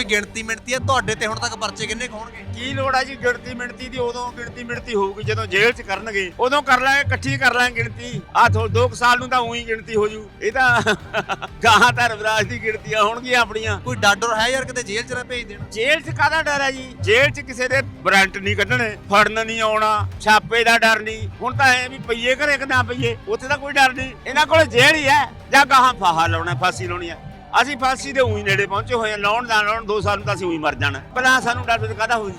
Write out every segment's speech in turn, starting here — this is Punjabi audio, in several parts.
ਕੋਈ ਗਿਣਤੀ ਮਿਣਤੀ ਹੈ ਤੁਹਾਡੇ ਤੇ ਹੁਣ ਤੱਕ ਪਰਚੇ ਕਿੰਨੇ ਕੁ ਹੋਣਗੇ ਕੀ ਲੋੜ ਆ ਜੀ ਗਿਣਤੀ ਮਿਣਤੀ ਦੀ? ਉਦੋਂ ਗਿਣਤੀ ਮਿਣਤੀ ਹੋਊਗੀ ਜਦੋਂ ਜੇਲ੍ਹ 'ਚ ਕਰਨਗੇ। ਉਦੋਂ ਕਰ ਲਾਂਗੇ ਇਕੱਠੀ ਕਰ ਲਾਂਗੇ ਗਿਣਤੀ। ਆ ਥੋ 2 ਸਾਲ ਨੂੰ ਤਾਂ ਉਹੀ ਗਿਣਤੀ ਹੋ ਜੂ। ਇਹ ਤਾਂ ਗਾਹਾਂ ਧਰਮਰਾਜ ਦੀ ਗਿਣਤੀਆਂ ਹੋਣਗੀਆਂ ਆਪਣੀਆਂ। ਕੋਈ ਡਾਡਰ ਹੈ ਯਾਰ ਕਿਤੇ ਜੇਲ੍ਹ 'ਚ ਨਾ ਭੇਜ ਦੇਣ? ਜੇਲ੍ਹ 'ਚ ਕਾਹਦਾ ਡਰ ਹੈ ਜੀ? ਜੇਲ੍ਹ 'ਚ ਕਿਸੇ ਦੇ ਵਾਰੰਟ ਨਹੀਂ ਕੱਢਣੇ ਫੜਨ ਨਹੀਂ ਆਉਣਾ ਛਾਪੇ ਦਾ ਡਰ ਨਹੀਂ। ਹੁਣ ਤਾਂ ਐ ਵੀ ਪਈਏ ਘਰੇ ਕਿ ਨਾ ਪਈਏ ਉੱਥੇ ਤਾਂ ਕੋਈ ਡਰ ਨਹੀਂ। ਇਹਨਾਂ ਕੋਲ ਜੇਲ੍ਹ ਹੀ ਹੈ। ਜਾਂ ਗਾਹਾਂ ਫਾਹਾ ਲਾਉਣਾ ਫਾਂਸੀ ਲਾਉਣੀ ਹੈ। ਅਸੀਂ ਫਾਂਸੀ ਦੇ ਉਹੀ ਨੇੜੇ ਪਹੁੰਚੇ ਹੋਏ ਆ ਲਾਉਣ ਨਾ ਲਾਉਣ 2 ਸਾਲ ਨੂੰ ਤਾਂ ਅਸੀਂ ਉਹੀ ਮਰ ਜਾਣਾ। ਪਹਿਲਾਂ ਸਾਨੂੰ ਡਰ ਕਾਹਦਾ ਹੋਊ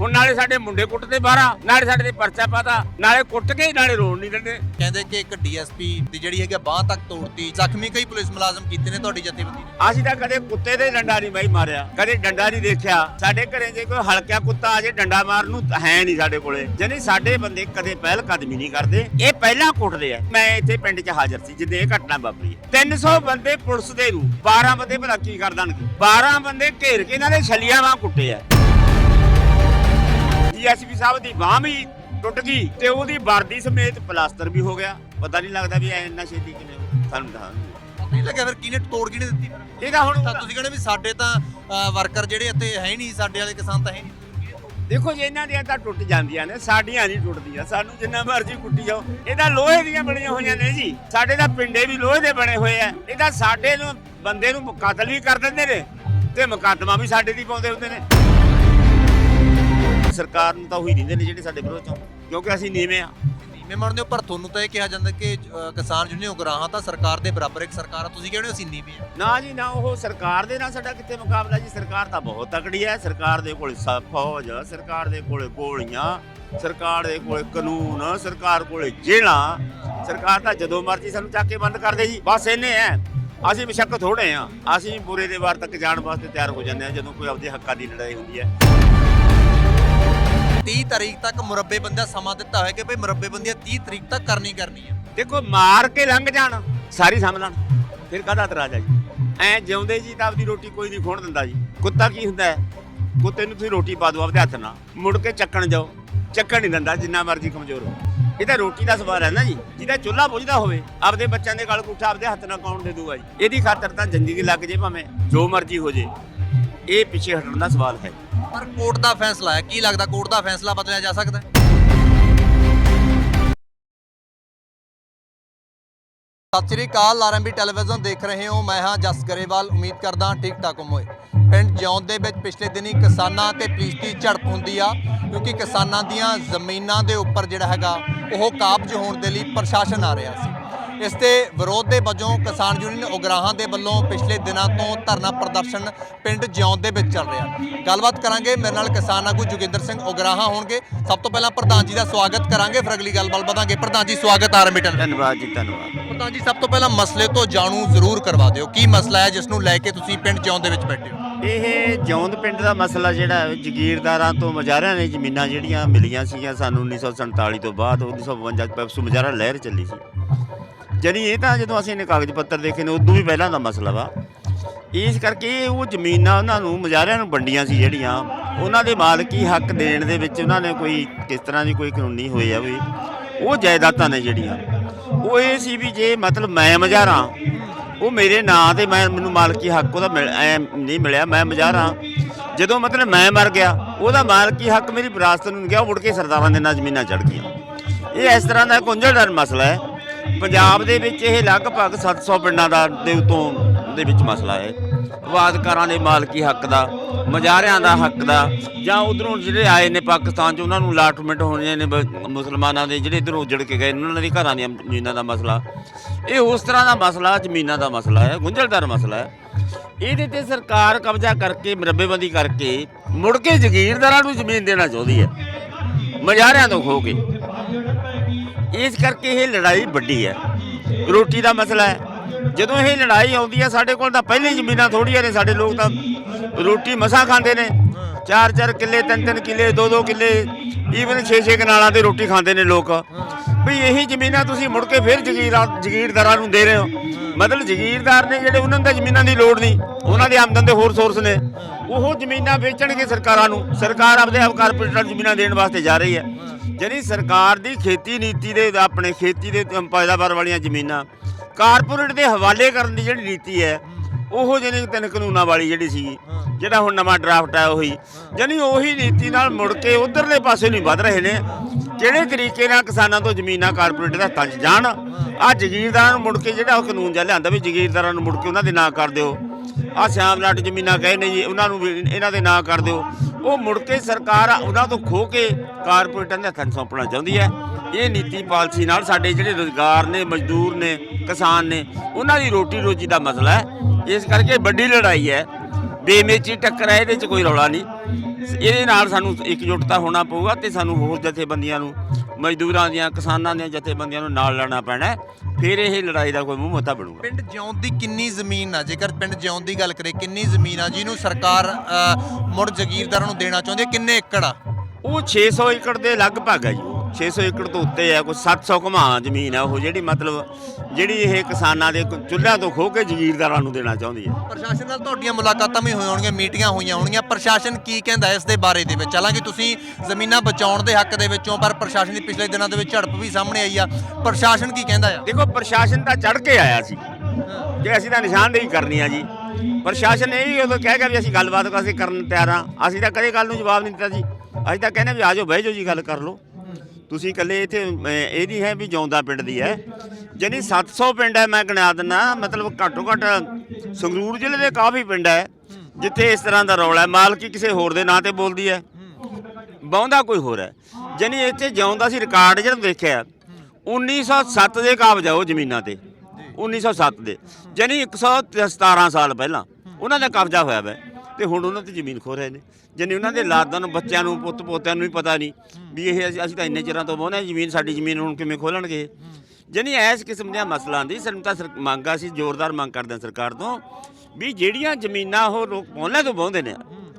ਹੁਣ ਨਾਲੇ ਸਾਡੇ ਮੁੰਡੇ ਕੁੱਟਦੇ ਬਾਹਰਾਂ ਨਾਲੇ ਸਾਡੇ ਤੇ ਪਰਚਾ ਪਾਤਾ ਨਾਲੇ ਕੁੱਟ ਕੇ ਨਾਲੇ ਰੋਣ ਨਹੀਂ ਦਿੰਦੇ। ਕਹਿੰਦੇ ਕਿ ਇੱਕ ਡੀਐਸਪੀ ਦੀ ਜਿਹੜੀ ਹੈਗੀ ਬਾਹ ਤੱਕ ਤੋੜਤੀ ਜ਼ਖਮੀ ਕਈ ਪੁਲਿਸ ਮੁਲਾਜ਼ਮ ਕੀਤੇ ਨੇ ਤੁਹਾਡੀ ਜਥੇਬੰਦੀ ਨੇ। ਅਸੀਂ ਤਾਂ ਕਦੇ ਕੁੱਤੇ ਦੇ ਡੰਡਾ ਨਹੀਂ ਬਾਈ ਮਾਰਿਆ ਕਦੇ ਡੰਡਾ ਨਹੀਂ ਦੇਖਿਆ। ਸਾਡੇ ਘਰੇ ਜੇ ਕੋਈ ਹਲਕਿਆ ਕੁੱਤਾ ਆ ਜੇ ਡੰਡਾ ਮਾਰਨ ਨੂੰ ਹੈ ਨਹੀਂ ਸਾਡੇ ਕੋਲੇ। ਜਾਨੀ ਸਾਡੇ ਬੰਦੇ ਕਦੇ ਪਹਿਲ ਕਦਮੀ ਨਹੀਂ ਕਰਦੇ ਇਹ ਪਹਿਲਾਂ ਕੁੱਟਦੇ ਆ। ਮੈਂ ਇੱਥੇ ਪਿੰਡ 'ਚ ਹਾਜ਼ਰ ਸੀ ਜਿੱਦੇ ਇਹ ਘਟਨਾ ਵਾਪਰੀ ਹੈ 300 ਬੰਦੇ ਪੁਲਿਸ ਦੇ ਨੂੰ 12 ਬੰਦੇ ਭਲਾ ਕੀ ਕਰ ਦੇਣਗੇ? 12 ਬੰਦੇ ਘੇਰ ਕੇ ਇਹਨਾਂ ਨੇ ਛਲੀਆਂ ਵਾਂ ਕੁੱਟੇ ਆ। ਡੀਐਸਪੀ ਸਾਹਿਬ ਦੀ ਬਾਹ ਵੀ ਟੁੱਟ ਗਈ ਤੇ ਉਹਦੀ ਵਰਦੀ ਸਮੇਤ ਪਲਾਸਟਰ ਵੀ ਹੋ ਗਿਆ। ਪਤਾ ਨਹੀਂ ਲੱਗਦਾ ਵੀ ਐ ਇੰਨਾ ਛੇਤੀ ਕਿਵੇਂ ਸਾਨੂੰ ਤਾਂ ਨਹੀਂ ਲੱਗਿਆ ਫਿਰ ਕਿਹਨੇ ਤੋੜ ਕਿਹਨੇ ਦਿੱਤੀ? ਇਹ ਤਾਂ ਹੁਣ ਤਾਂ ਤੁਸੀਂ ਕਹਿੰਦੇ ਵੀ ਸਾਡੇ ਤਾਂ ਵਰਕਰ ਜਿਹੜੇ ਇੱਥੇ ਹੈ ਨਹੀਂ ਸਾਡੇ ਵਾਲੇ ਕਿਸਾਨ ਤਾਂ ਹੈ ਨਹੀਂ। ਦੇਖੋ ਜੀ ਇਹਨਾਂ ਦੀਆਂ ਤਾਂ ਟੁੱਟ ਜਾਂਦੀਆਂ ਨੇ ਸਾਡੀਆਂ ਨਹੀਂ ਟੁੱਟਦੀਆਂ। ਸਾਨੂੰ ਜਿੰਨਾ ਮਰਜ਼ੀ ਕੁੱਟੀ ਜਾਓ। ਇਹ ਤਾਂ ਲੋਹੇ ਦੀਆਂ ਬਣੀਆਂ ਹੋਈਆਂ ਨੇ ਜੀ। ਸਾਡੇ ਤਾਂ ਪਿੰਡੇ ਵੀ ਲੋਹੇ ਦੇ ਬਣੇ ਹੋਏ ਆ। ਇਹ ਤਾਂ ਸਾਡੇ ਨੂੰ ਬੰਦੇ ਨੂੰ ਕਤਲ ਵੀ ਕਰ ਦਿੰਦੇ ਨੇ ਤੇ ਮੁਕੱਦਮਾ ਵੀ ਸਾਡੇ ਦੀ ਪਾਉਂਦੇ ਹੁੰਦੇ ਨੇ। ਸਰਕਾਰ ਨੂੰ ਤਾਂ ਉਹੀ ਦਿੰਦੇ ਨੇ ਜਿਹੜੇ ਸਾਡੇ ਵਿਰੋਧ ਚੋਂ ਕਿਉਂਕਿ ਅਸੀਂ ਨੀਵੇਂ ਆ। ਮੈਂ ਮੰਨਦੇ ਹੋ ਪਰ ਤੁਹਾਨੂੰ ਤਾਂ ਇਹ ਕਿਹਾ ਜਾਂਦਾ ਕਿ ਕਿਸਾਨ ਯੂਨੀਅਨ ਉਗਰਾਹਾਂ ਤਾਂ ਸਰਕਾਰ ਦੇ ਬਰਾਬਰ ਇੱਕ ਸਰਕਾਰ ਆ। ਤੁਸੀਂ ਕਹਿੰਦੇ ਹੋ? ਅਸੀਂ ਨੀਵੇਂ ਆ। ਨਾ ਜੀ ਨਾ ਉਹ ਸਰਕਾਰ ਦੇ ਨਾਲ ਸਾਡਾ ਕਿੱਥੇ ਮੁਕਾਬਲਾ ਜੀ? ਸਰਕਾਰ ਤਾਂ ਬਹੁਤ ਤਕੜੀ ਹੈ ਸਰਕਾਰ ਦੇ ਕੋਲ ਫੌਜ ਸਰਕਾਰ ਦੇ ਕੋਲੇ ਗੋਲੀਆਂ ਸਰਕਾਰ ਦੇ ਕੋਲੇ ਕਾਨੂੰਨ ਸਰਕਾਰ ਕੋਲੇ ਜੇਲ੍ਹਾਂ। ਸਰਕਾਰ ਤਾਂ ਜਦੋਂ ਮਰਜ਼ੀ ਸਾਨੂੰ ਚੱਕ ਕੇ ਬੰਦ ਕਰ ਦੇ ਜੀ। ਬਸ ਇਹਨੇ ਹੈ ਅਸੀਂ ਬੇਸ਼ੱਕ ਥੋੜੇ ਆ। ਅਸੀਂ ਬੁਰੇ ਦੇ ਵਾਰ ਤੱਕ ਜਾਣ ਵਾਸਤੇ ਤਿਆਰ ਹੋ ਜਾਂਦੇ ਆ ਜਦੋਂ ਕੋਈ ਆਪਦੇ ਹੱਕਾਂ ਦੀ ਲੜਾਈ ਹੁੰਦੀ ਹੈ 30 ਤਾਰੀਖ ਤੱਕ ਮੁਰੱਬੇ ਬੰਦਾ ਸਮਾਂ ਦਿੱਤਾ ਹੋਇਆ ਕਿ ਭਈ ਮੁਰੱਬੇ 30 ਤਰੀਕ ਤੱਕ ਕਰਨੀ ਕਰਨੀ ਹੈ ਦੇਖੋ, ਮਾਰ ਕੇ ਲੰਘ ਜਾਣ, ਸਾਰੀ ਸਮਝ ਲੈਣ। ਫਿਰ ਕਾਹਦਾ ਇਤਰਾਜ਼ ਆ ਜੀ? ਐ ਜਿਉਂਦੇ ਜੀ ਤਾਂ ਆਪਦੀ ਰੋਟੀ ਕੋਈ ਨਹੀਂ ਖੋਣ ਦਿੰਦਾ ਜੀ। ਕੁੱਤਾ ਕੀ ਹੁੰਦਾ ਹੈ? ਕੁੱਤੇ ਨੂੰ ਤੁਸੀਂ ਰੋਟੀ ਪਾ ਦਿਓ ਆਪਦੇ ਹੱਥ ਨਾਲ। ਮੁੜ ਕੇ ਚੱਕਣ ਜਾਓ। ਚੱਕਣ ਨਹੀਂ ਦਿੰਦਾ, ਜਿੰਨਾ ਮਰਜ਼ੀ ਕਮਜ਼ੋਰ ਹੋ। ਇਹ ਤਾਂ ਰੋਟੀ ਦਾ ਸਵਾਲ ਹੈ ਨਾ ਜੀ। ਜਿਹਦਾ ਚੁੱਲ੍ਹਾ ਬੁਝਦਾ ਹੋਵੇ, ਆਪਦੇ ਬੱਚਿਆਂ ਦੇ ਗਲ ਗੁੱਠਾ ਆਪਦੇ ਹੱਥ ਨਾਲ ਕੌਣ ਦੇ ਦੂਗਾ ਜੀ? ਇਹਦੀ ਖਾਤਰ ਤਾਂ ਜ਼ਿੰਦਗੀ ਲੱਗ ਜੇ ਭਾਵੇਂ ਜੋ ਮਰਜ਼ੀ ਹੋ ਜੇ। ਇਹ ਪਿੱਛੇ ਹਟਣ ਦਾ ਸਵਾਲ ਹੈ ਪਰ ਕੋਰਟ ਦਾ ਫੈਸਲਾ ਹੈ। ਕੀ ਲੱਗਦਾ ਕੋਰਟ ਦਾ ਫੈਸਲਾ ਬਦਲਿਆ ਜਾ ਸਕਦਾ ਹੈ? ਸਤਿ ਸ੍ਰੀ ਅਕਾਲ ਆਰਐਮਬੀ ਟੈਲੀਵਿਜ਼ਨ ਦੇਖ ਰਹੇ ਹੋ। ਮੈਂ ਹਾਂ ਜਸ ਗਰੇਵਾਲ। ਉਮੀਦ ਕਰਦਾ ਠੀਕ ਠਾਕ ਹੋਵੋਗੇ। ਪਿੰਡ ਜੌਂਦ ਦੇ ਵਿੱਚ ਪਿਛਲੇ ਦਿਨੀ ਕਿਸਾਨਾਂ ਤੇ ਪੁਲਿਸ ਦੀ ਝੜਪ ਹੁੰਦੀ ਆ, ਕਿਉਂਕਿ ਕਿਸਾਨਾਂ ਦੀਆਂ ਜ਼ਮੀਨਾਂ ਦੇ ਉੱਪਰ ਜਿਹੜਾ ਹੈਗਾ, ਉਹ ਕਾਬਜ ਹੋਣ ਦੇ ਲਈ ਪ੍ਰਸ਼ਾਸਨ ਆ ਰਿਹਾ ਸੀ। ਇਸ ਦੇ ਵਿਰੋਧ ਦੇ ਵਜੋਂ ਕਿਸਾਨ ਯੂਨੀਅਨ ਉਗਰਾਹਾਂ ਦੇ ਵੱਲੋਂ ਪਿਛਲੇ ਦਿਨਾਂ ਤੋਂ ਧਰਨਾ ਪ੍ਰਦਰਸ਼ਨ ਪਿੰਡ ਜਿਉਂਦ ਦੇ ਵਿੱਚ ਚੱਲ ਰਿਹਾ। ਗੱਲਬਾਤ ਕਰਾਂਗੇ ਮੇਰੇ ਨਾਲ ਕਿਸਾਨ ਆਗੂ ਜੋਗਿੰਦਰ ਸਿੰਘ ਉਗਰਾਹਾਂ ਹੋਣਗੇ। ਸਭ ਤੋਂ ਪਹਿਲਾਂ ਪ੍ਰਧਾਨ ਜੀ ਦਾ ਸਵਾਗਤ ਕਰਾਂਗੇ ਫਿਰ ਅਗਲੀ ਗੱਲਬਾਤ ਵਧਾਂਗੇ। ਪ੍ਰਧਾਨ ਜੀ ਸਵਾਗਤ ਆਰਮੀ ਟੈਲੀਵਿਜ਼ਨ ਧੰਨਵਾਦ ਜੀ ਧੰਨਵਾਦ। ਪ੍ਰਧਾਨ ਜੀ ਸਭ ਤੋਂ ਪਹਿਲਾਂ ਮਸਲੇ ਤੋਂ ਜਾਣੂ ਜ਼ਰੂਰ ਕਰਵਾ ਦਿਓ। ਕੀ ਮਸਲਾ ਹੈ ਜਿਸ ਨੂੰ ਲੈ ਕੇ ਤੁਸੀਂ ਪਿੰਡ ਜਿਉਂਦ ਦੇ ਵਿੱਚ ਬੈਠੇ ਹੋ? ਇਹ ਜੌਂਦ ਪਿੰਡ ਦਾ ਮਸਲਾ ਜਿਹੜਾ ਹੈ, ਜ਼ਗੀਰਦਾਰਾਂ ਤੋਂ ਮਜਾਰਿਆਂ ਨੇ ਜ਼ਮੀਨਾਂ ਜਿਹੜੀਆਂ ਮਿਲੀਆਂ ਸੀਗੀਆਂ ਸਾਨੂੰ 1947 ਤੋਂ ਬਾਅਦ 1952 ਚ ਪੈਪਸੂ ਮਜਾਰਾ ਲਹਿਰ ਚੱਲੀ ਸੀ। ਜਾਣੀ ਇਹ ਤਾਂ ਜਦੋਂ ਅਸੀਂ ਇਹਨੇ ਕਾਗਜ਼ ਪੱਤਰ ਦੇਖੇ ਨੇ, ਉਦੋਂ ਵੀ ਪਹਿਲਾਂ ਦਾ ਮਸਲਾ ਵਾ। ਇਸ ਕਰਕੇ ਉਹ ਜ਼ਮੀਨਾਂ ਉਹਨਾਂ ਨੂੰ ਮਜਾਰਿਆਂ ਨੂੰ ਵੰਡੀਆਂ ਸੀ ਜਿਹੜੀਆਂ, ਉਹਨਾਂ ਦੇ ਮਾਲਕੀ ਹੱਕ ਦੇਣ ਦੇ ਵਿੱਚ ਉਹਨਾਂ ਨੇ ਕੋਈ ਕਿਸ ਤਰ੍ਹਾਂ ਦੀ ਕੋਈ ਕਾਨੂੰਨੀ ਹੋਈ ਆ ਵੀ, ਉਹ ਜਾਇਦਾਦਾਂ ਨੇ ਜਿਹੜੀਆਂ। ਉਹ ਇਹ ਸੀ ਵੀ ਜੇ ਮਤਲਬ ਮੈਂ ਮਜਾਰਾਂ ਉਹ ਮੇਰੇ ਨਾਂ ਤੇ ਮੈਂ, ਮੈਨੂੰ ਮਾਲਕੀ ਹੱਕ ਉਹਦਾ ਮਿਲ- ਐਂ ਨਹੀਂ ਮਿਲਿਆ, ਮੈਂ ਮਜਾਰਾਂ ਜਦੋਂ ਮਤਲਬ ਮੈਂ ਮਰ ਗਿਆ, ਉਹਦਾ ਮਾਲਕੀ ਹੱਕ ਮੇਰੀ ਵਿਰਾਸਤ ਨੂੰ ਗਿਆ, ਉਹ ਮੁੜ ਕੇ ਸਰਦਾਰਾਂ ਦੇ ਨਾਲ ਜ਼ਮੀਨਾਂ ਚੜ ਗਈਆਂ। ਇਹ ਇਸ ਤਰ੍ਹਾਂ ਦਾ ਗੁੰਝਲਦਾਰ ਮਸਲਾ ਹੈ। ਪੰਜਾਬ ਦੇ ਵਿੱਚ ਇਹ ਲਗਭਗ 700 ਪਿੰਡਾਂ ਦਾ ਦੇ ਉਤੋਂ ਦੇ ਵਿੱਚ ਮਸਲਾ ਹੈ। ਵਾਦਕਾਰਾਂ ਦੇ ਮਾਲਕੀ ਹੱਕ ਦਾ ਮਜਾਰਿਆਂ ਦਾ ਹੱਕ ਦਾ ਜਾਂ ਉਧਰੋਂ ਜਿਹੜੇ ਆਏ ਨੇ ਪਾਕਿਸਤਾਨ 'ਚ ਉਹਨਾਂ ਨੂੰ ਅਲਾਟਮੈਂਟ ਹੋਣੀਆਂ ਨੇ ਮੁਸਲਮਾਨਾਂ ਦੇ ਜਿਹੜੇ ਇਧਰੋਂ ਉਜੜ ਕੇ ਗਏ ਨੇ, ਉਹਨਾਂ ਦੇ ਘਰਾਂ ਦੀਆਂ ਜ਼ਮੀਨਾਂ ਦਾ ਮਸਲਾ। ਇਹ ਉਸ ਤਰ੍ਹਾਂ ਦਾ ਮਸਲਾ ਜ਼ਮੀਨਾਂ ਦਾ ਮਸਲਾ ਹੈ ਗੁੰਝਲਦਾਰ ਮਸਲਾ ਹੈ। ਇਹਦੇ ਤੇ ਸਰਕਾਰ ਕਬਜ਼ਾ ਕਰਕੇ ਮਰੱਬੇਬੰਦੀ ਕਰਕੇ ਮੁੜ ਕੇ ਜ਼ਗੀਰਦਾਰਾਂ ਨੂੰ ਜ਼ਮੀਨ ਦੇਣਾ ਚਾਹੁੰਦੀ ਹੈ। ਮਜਾਰਿਆਂ ਤੋਂ ਖੋ ਕੇ। ਇਸ ਕਰਕੇ ਇਹ ਲੜਾਈ ਵੱਡੀ ਹੈ। ਰੋਟੀ ਦਾ ਮਸਲਾ ਹੈ। ਜਦੋਂ ਇਹ ਲੜਾਈ ਆਉਂਦੀ ਹੈ, ਸਾਡੇ ਕੋਲ ਤਾਂ ਪਹਿਲੇ ਜ਼ਮੀਨਾਂ ਥੋੜੀਆਂ ਨੇ, ਸਾਡੇ ਲੋਕ ਤਾਂ ਰੋਟੀ ਮਸਾਂ ਖਾਂਦੇ ਨੇ। ਚਾਰ ਚਾਰ ਕਿੱਲੇ, ਤਿੰਨ ਤਿੰਨ ਕਿੱਲੇ, ਦੋ ਦੋ ਕਿੱਲੇ ਈਵਨ ਛੇ ਛੇ ਕਨਾਲਾਂ ਤੇ ਰੋਟੀ ਖਾਂਦੇ ਨੇ ਲੋਕ। ਵੀ ਇਹੀ ਜ਼ਮੀਨਾਂ ਤੁਸੀਂ ਮੁੜ ਕੇ ਫਿਰ ਜ਼ਗੀਰਾਂ, ਜ਼ਗੀਰਦਾਰਾਂ ਨੂੰ ਦੇ ਰਹੇ ਹੋ। ਮਤਲਬ ਜ਼ਗੀਰਦਾਰ ਨੇ ਜਿਹੜੇ ਉਹਨਾਂ ਨੂੰ ਤਾਂ ਜ਼ਮੀਨਾਂ ਦੀ ਲੋੜ ਨਹੀਂ, ਉਹਨਾਂ ਦੇ ਆਮਦਨ ਦੇ ਹੋਰ ਸੋਰਸ ਨੇ। ਉਹ ਜ਼ਮੀਨਾਂ ਵੇਚਣਗੇ ਸਰਕਾਰਾਂ ਨੂੰ। ਸਰਕਾਰ ਆਪਦੇ ਆਪ ਕਾਰਪੋਰੇਟਾਂ ਨੂੰ ਜ਼ਮੀਨਾਂ ਦੇਣ ਵਾਸਤੇ ਜਾ ਰਹੀ ਹੈ। ਜਿਹੜੀ ਸਰਕਾਰ ਦੀ ਖੇਤੀ ਨੀਤੀ ਦੇ, ਆਪਣੇ ਖੇਤੀ ਦੇ ਪੈਦਾਵਾਰ ਵਾਲੀਆਂ ਜ਼ਮੀਨਾਂ, ਕਾਰਪੋਰੇਟ ਦੇ ਹਵਾਲੇ ਕਰਨ ਦੀ ਜਿਹੜੀ ਨੀਤੀ ਹੈ, ਉਹ ਜਿਹੜੀ ਤਿੰਨ ਕਾਨੂੰਨਾਂ ਵਾਲੀ ਜਿਹੜੀ ਸੀ, ਜਿਹੜਾ ਹੁਣ ਨਵਾਂ ਡਰਾਫਟ ਆਇਆ ਉਹੀ। ਜਾਨੀ ਉਹੀ ਨੀਤੀ ਨਾਲ ਮੁੜ ਕੇ ਉਧਰਲੇ ਪਾਸੇ ਨਹੀਂ ਵੱਧ ਰਹੇ ਨੇ ਕਿਹੜੇ ਤਰੀਕੇ ਨਾਲ ਕਿਸਾਨਾਂ ਤੋਂ ਜ਼ਮੀਨਾਂ ਕਾਰਪੋਰੇਟ ਦੇ ਹੱਥਾਂ 'ਚ ਜਾਣ ਆ ਜ਼ਗੀਰਦਾਰਾਂ ਨੂੰ ਮੁੜ ਕੇ ਜਿਹੜਾ ਉਹ ਕਾਨੂੰਨ ਜਿਹਾ ਲਿਆਂਦਾ ਵੀ ਜ਼ਗੀਰਦਾਰਾਂ ਨੂੰ ਮੁੜ ਕੇ ਉਹਨਾਂ ਦੇ ਨਾਂ ਕਰ ਦਿਓ। ਆ ਸਿਆਮ ਲਾਟ ਜ਼ਮੀਨਾਂ ਕਹੇ ਨੇ ਜੀ, ਉਹਨਾਂ ਨੂੰ ਵੀ ਇਹਨਾਂ ਦੇ ਨਾਂ ਕਰ ਦਿਓ। ਉਹ ਮੁੜ ਕੇ ਸਰਕਾਰ ਉਹਨਾਂ ਤੋਂ ਖੋ ਕੇ ਕਾਰਪੋਰੇਟਾਂ ਦੇ ਹੱਥਾਂ 'ਚ ਸੌਂਪਣਾ ਚਾਹੁੰਦੀ ਹੈ। ਇਹ ਨੀਤੀ ਪਾਲਿਸੀ ਨਾਲ ਸਾਡੇ ਜਿਹੜੇ ਰੋਜ਼ਗਾਰ ਨੇ, ਮਜ਼ਦੂਰ ਨੇ, ਕਿਸਾਨ ਨੇ, ਉਹਨਾਂ ਦੀ ਰੋਟੀ ਰੋਜੀ ਦਾ ਮਸਲਾ ਹੈ। ਇਸ ਕਰਕੇ ਵੱਡੀ ਲੜਾਈ ਹੈ। ਬੇਮੇਚੀ ਟੱਕਰ ਹੈ, ਇਹਦੇ 'ਚ ਕੋਈ ਰੌਲਾ ਨਹੀਂ। ਇਹਦੇ ਨਾਲ ਸਾਨੂੰ ਇਕਜੁੱਟਤਾ ਹੋਣਾ ਪਊਗਾ ਤੇ ਸਾਨੂੰ ਹੋਰ ਜਥੇਬੰਦੀਆਂ ਨੂੰ ਮਜ਼ਦੂਰਾਂ ਦੀਆਂ ਕਿਸਾਨਾਂ ਦੀਆਂ ਜਥੇਬੰਦੀਆਂ ਨੂੰ ਨਾਲ ਲੜਨਾ ਪੈਣਾ। ਫਿਰ ਇਹ ਲੜਾਈ ਦਾ ਕੋਈ ਮੂੰਹ ਮੱਤਾ ਬਣੂਗਾ। ਪਿੰਡ ਜਿਉਂਦ ਦੀ ਕਿੰਨੀ ਜ਼ਮੀਨ ਆ? ਜੇਕਰ ਪਿੰਡ ਜਿਉਂਦ ਦੀ ਗੱਲ ਕਰੇ ਕਿੰਨੀ ਜ਼ਮੀਨ ਆ ਜਿਹਨੂੰ ਸਰਕਾਰ ਮੁੜ ਜ਼ਗੀਰਦਾਰਾਂ ਨੂੰ ਦੇਣਾ ਚਾਹੁੰਦੀ ਹੈ? ਕਿੰਨੇ ਏਕੜ ਆ? ਉਹ 600 ਏਕੜ ਦੇ ਲਗਭਗ ਹੈ ਜੀ 600 ਏਕੜ ਤੋਂ ਉੱਤੇ ਹੈ ਕੋਈ 700 ਘਮਾ ਜ਼ਮੀਨ ਹੈ ਉਹ ਜਿਹੜੀ ਮਤਲਬ ਜਿਹੜੀ ਇਹ ਕਿਸਾਨਾਂ ਦੇ ਚੁੱਲ੍ਹਿਆਂ ਤੋਂ ਖੋ ਕੇ ਜ਼ਗੀਰਦਾਰਾਂ ਨੂੰ ਦੇਣਾ ਚਾਹੁੰਦੀ ਹੈ ਪ੍ਰਸ਼ਾਸਨ ਨਾਲ ਤੁਹਾਡੀਆਂ ਮੁਲਾਕਾਤਾਂ ਵੀ ਹੋਈਆਂ ਹੋਣਗੀਆਂ ਮੀਟਿੰਗਾਂ ਹੋਈਆਂ ਹੋਣਗੀਆਂ। ਪ੍ਰਸ਼ਾਸਨ ਕੀ ਕਹਿੰਦਾ ਇਸ ਦੇ ਬਾਰੇ ਦੇ ਵਿੱਚ? ਹਾਲਾਂਕਿ ਤੁਸੀਂ ਜ਼ਮੀਨਾਂ ਬਚਾਉਣ ਦੇ ਹੱਕ ਦੇ ਵਿੱਚੋਂ ਪਰ ਪ੍ਰਸ਼ਾਸਨ ਦੀ ਪਿਛਲੇ ਦਿਨਾਂ ਦੇ ਵਿੱਚ ਝੜਪ ਵੀ ਸਾਹਮਣੇ ਆਈ ਆ। ਪ੍ਰਸ਼ਾਸਨ ਕੀ ਕਹਿੰਦਾ ਆ? ਦੇਖੋ ਪ੍ਰਸ਼ਾਸਨ ਤਾਂ ਚੜ ਕੇ ਆਇਆ ਸੀ। ਕਿ ਅਸੀਂ ਤਾਂ ਨਿਸ਼ਾਨਦੇਹੀ ਕਰਨੀ ਆ ਜੀ। ਪ੍ਰਸ਼ਾਸਨ ਇਹ ਵੀ ਉਦੋਂ ਕਹਿ ਗਿਆ ਵੀ ਅਸੀਂ ਗੱਲਬਾਤ ਅਸੀਂ ਕਰਨ ਤਿਆਰ ਆ। ਅਸੀਂ ਤਾਂ ਕਦੇ ਗੱਲ ਨੂੰ ਜਵਾਬ ਨਹੀਂ ਦਿੱਤਾ ਜੀ। ਅਸੀਂ ਤਾਂ ਕਹਿੰਦੇ ਵੀ ਆਜੋ ਬਹਿ ਜਾਓ ਜੀ ਗੱਲ ਕਰ ਲਓ। ਤੁਸੀਂ ਇਕੱਲੇ ਇੱਥੇ ਅਮ, ਇਹ ਨਹੀਂ ਹੈ ਵੀ ਜੌਂਦਾ ਪਿੰਡ ਦੀ ਹੈ। ਜਾਨੀ 700 ਪਿੰਡ ਹੈ ਮੈਂ ਗਿਣਾ ਦਿੰਦਾ ਮਤਲਬ ਘੱਟੋ ਘੱਟ ਸੰਗਰੂਰ ਜ਼ਿਲ੍ਹੇ ਦੇ ਕਾਫੀ ਪਿੰਡ ਹੈ ਜਿੱਥੇ ਇਸ ਤਰ੍ਹਾਂ ਦਾ ਰੌਲਾ ਹੈ। ਮਾਲਕੀ ਕਿਸੇ ਹੋਰ ਦੇ ਨਾਂ ਤੇ ਬੋਲਦੀ ਹੈ। ਬਹੁੰਦਾ ਕੋਈ ਹੋਰ ਹੈ। ਜਾਨੀ ਇੱਥੇ ਜਿਉਂਦਾ ਸੀ ਰਿਕਾਰਡ ਜਿਹੜਾ ਦੇਖਿਆ 1907 ਦੇ ਕਾਬਜ ਆ ਉਹ ਜ਼ਮੀਨਾਂ ਤੇ। 1907 ਦੇ। ਜਾਨੀ 117 ਸਾਲ ਪਹਿਲਾਂ ਉਹਨਾਂ ਦਾ ਕਬਜ਼ਾ ਹੋਇਆ ਵੈ। ਤੇ ਹੁਣ ਉਹਨਾਂ ਤੇ ਜ਼ਮੀਨ ਖੋ ਰਹੇ ਨੇ। ਜਾਨੀ ਉਹਨਾਂ ਦੇ ਲਾਦਾਂ ਨੂੰ, ਬੱਚਿਆਂ ਨੂੰ, ਪੁੱਤ ਪੋਤਿਆਂ ਨੂੰ ਵੀ ਪਤਾ ਨਹੀਂ ਵੀ ਇਹ ਅਸੀਂ ਅਸੀਂ ਤਾਂ ਇੰਨੇ ਚਿਰਾਂ ਤੋਂ ਬਹੁਨੇ ਜ਼ਮੀਨ, ਸਾਡੀ ਜ਼ਮੀਨ ਹੁਣ ਕਿਵੇਂ ਖੋਲਣਗੇ ਜਾਨੀ ਇਸ ਕਿਸਮ ਦੀਆਂ ਮਸਲਾ ਆਂਦੀ ਸਾਨੂੰ ਤਾਂ ਸਰ- ਮੰਗ ਆ ਅਸੀਂ, ਜ਼ੋਰਦਾਰ ਮੰਗ ਕਰਦੇ ਹਾਂ ਸਰਕਾਰ ਤੋਂ ਵੀ ਜਿਹੜੀਆਂ ਜ਼ਮੀਨਾਂ ਉਹ ਲੋਕ ਪਹਿਲਾਂ ਤੋਂ ਬਹੁੰਦੇ ਨੇ,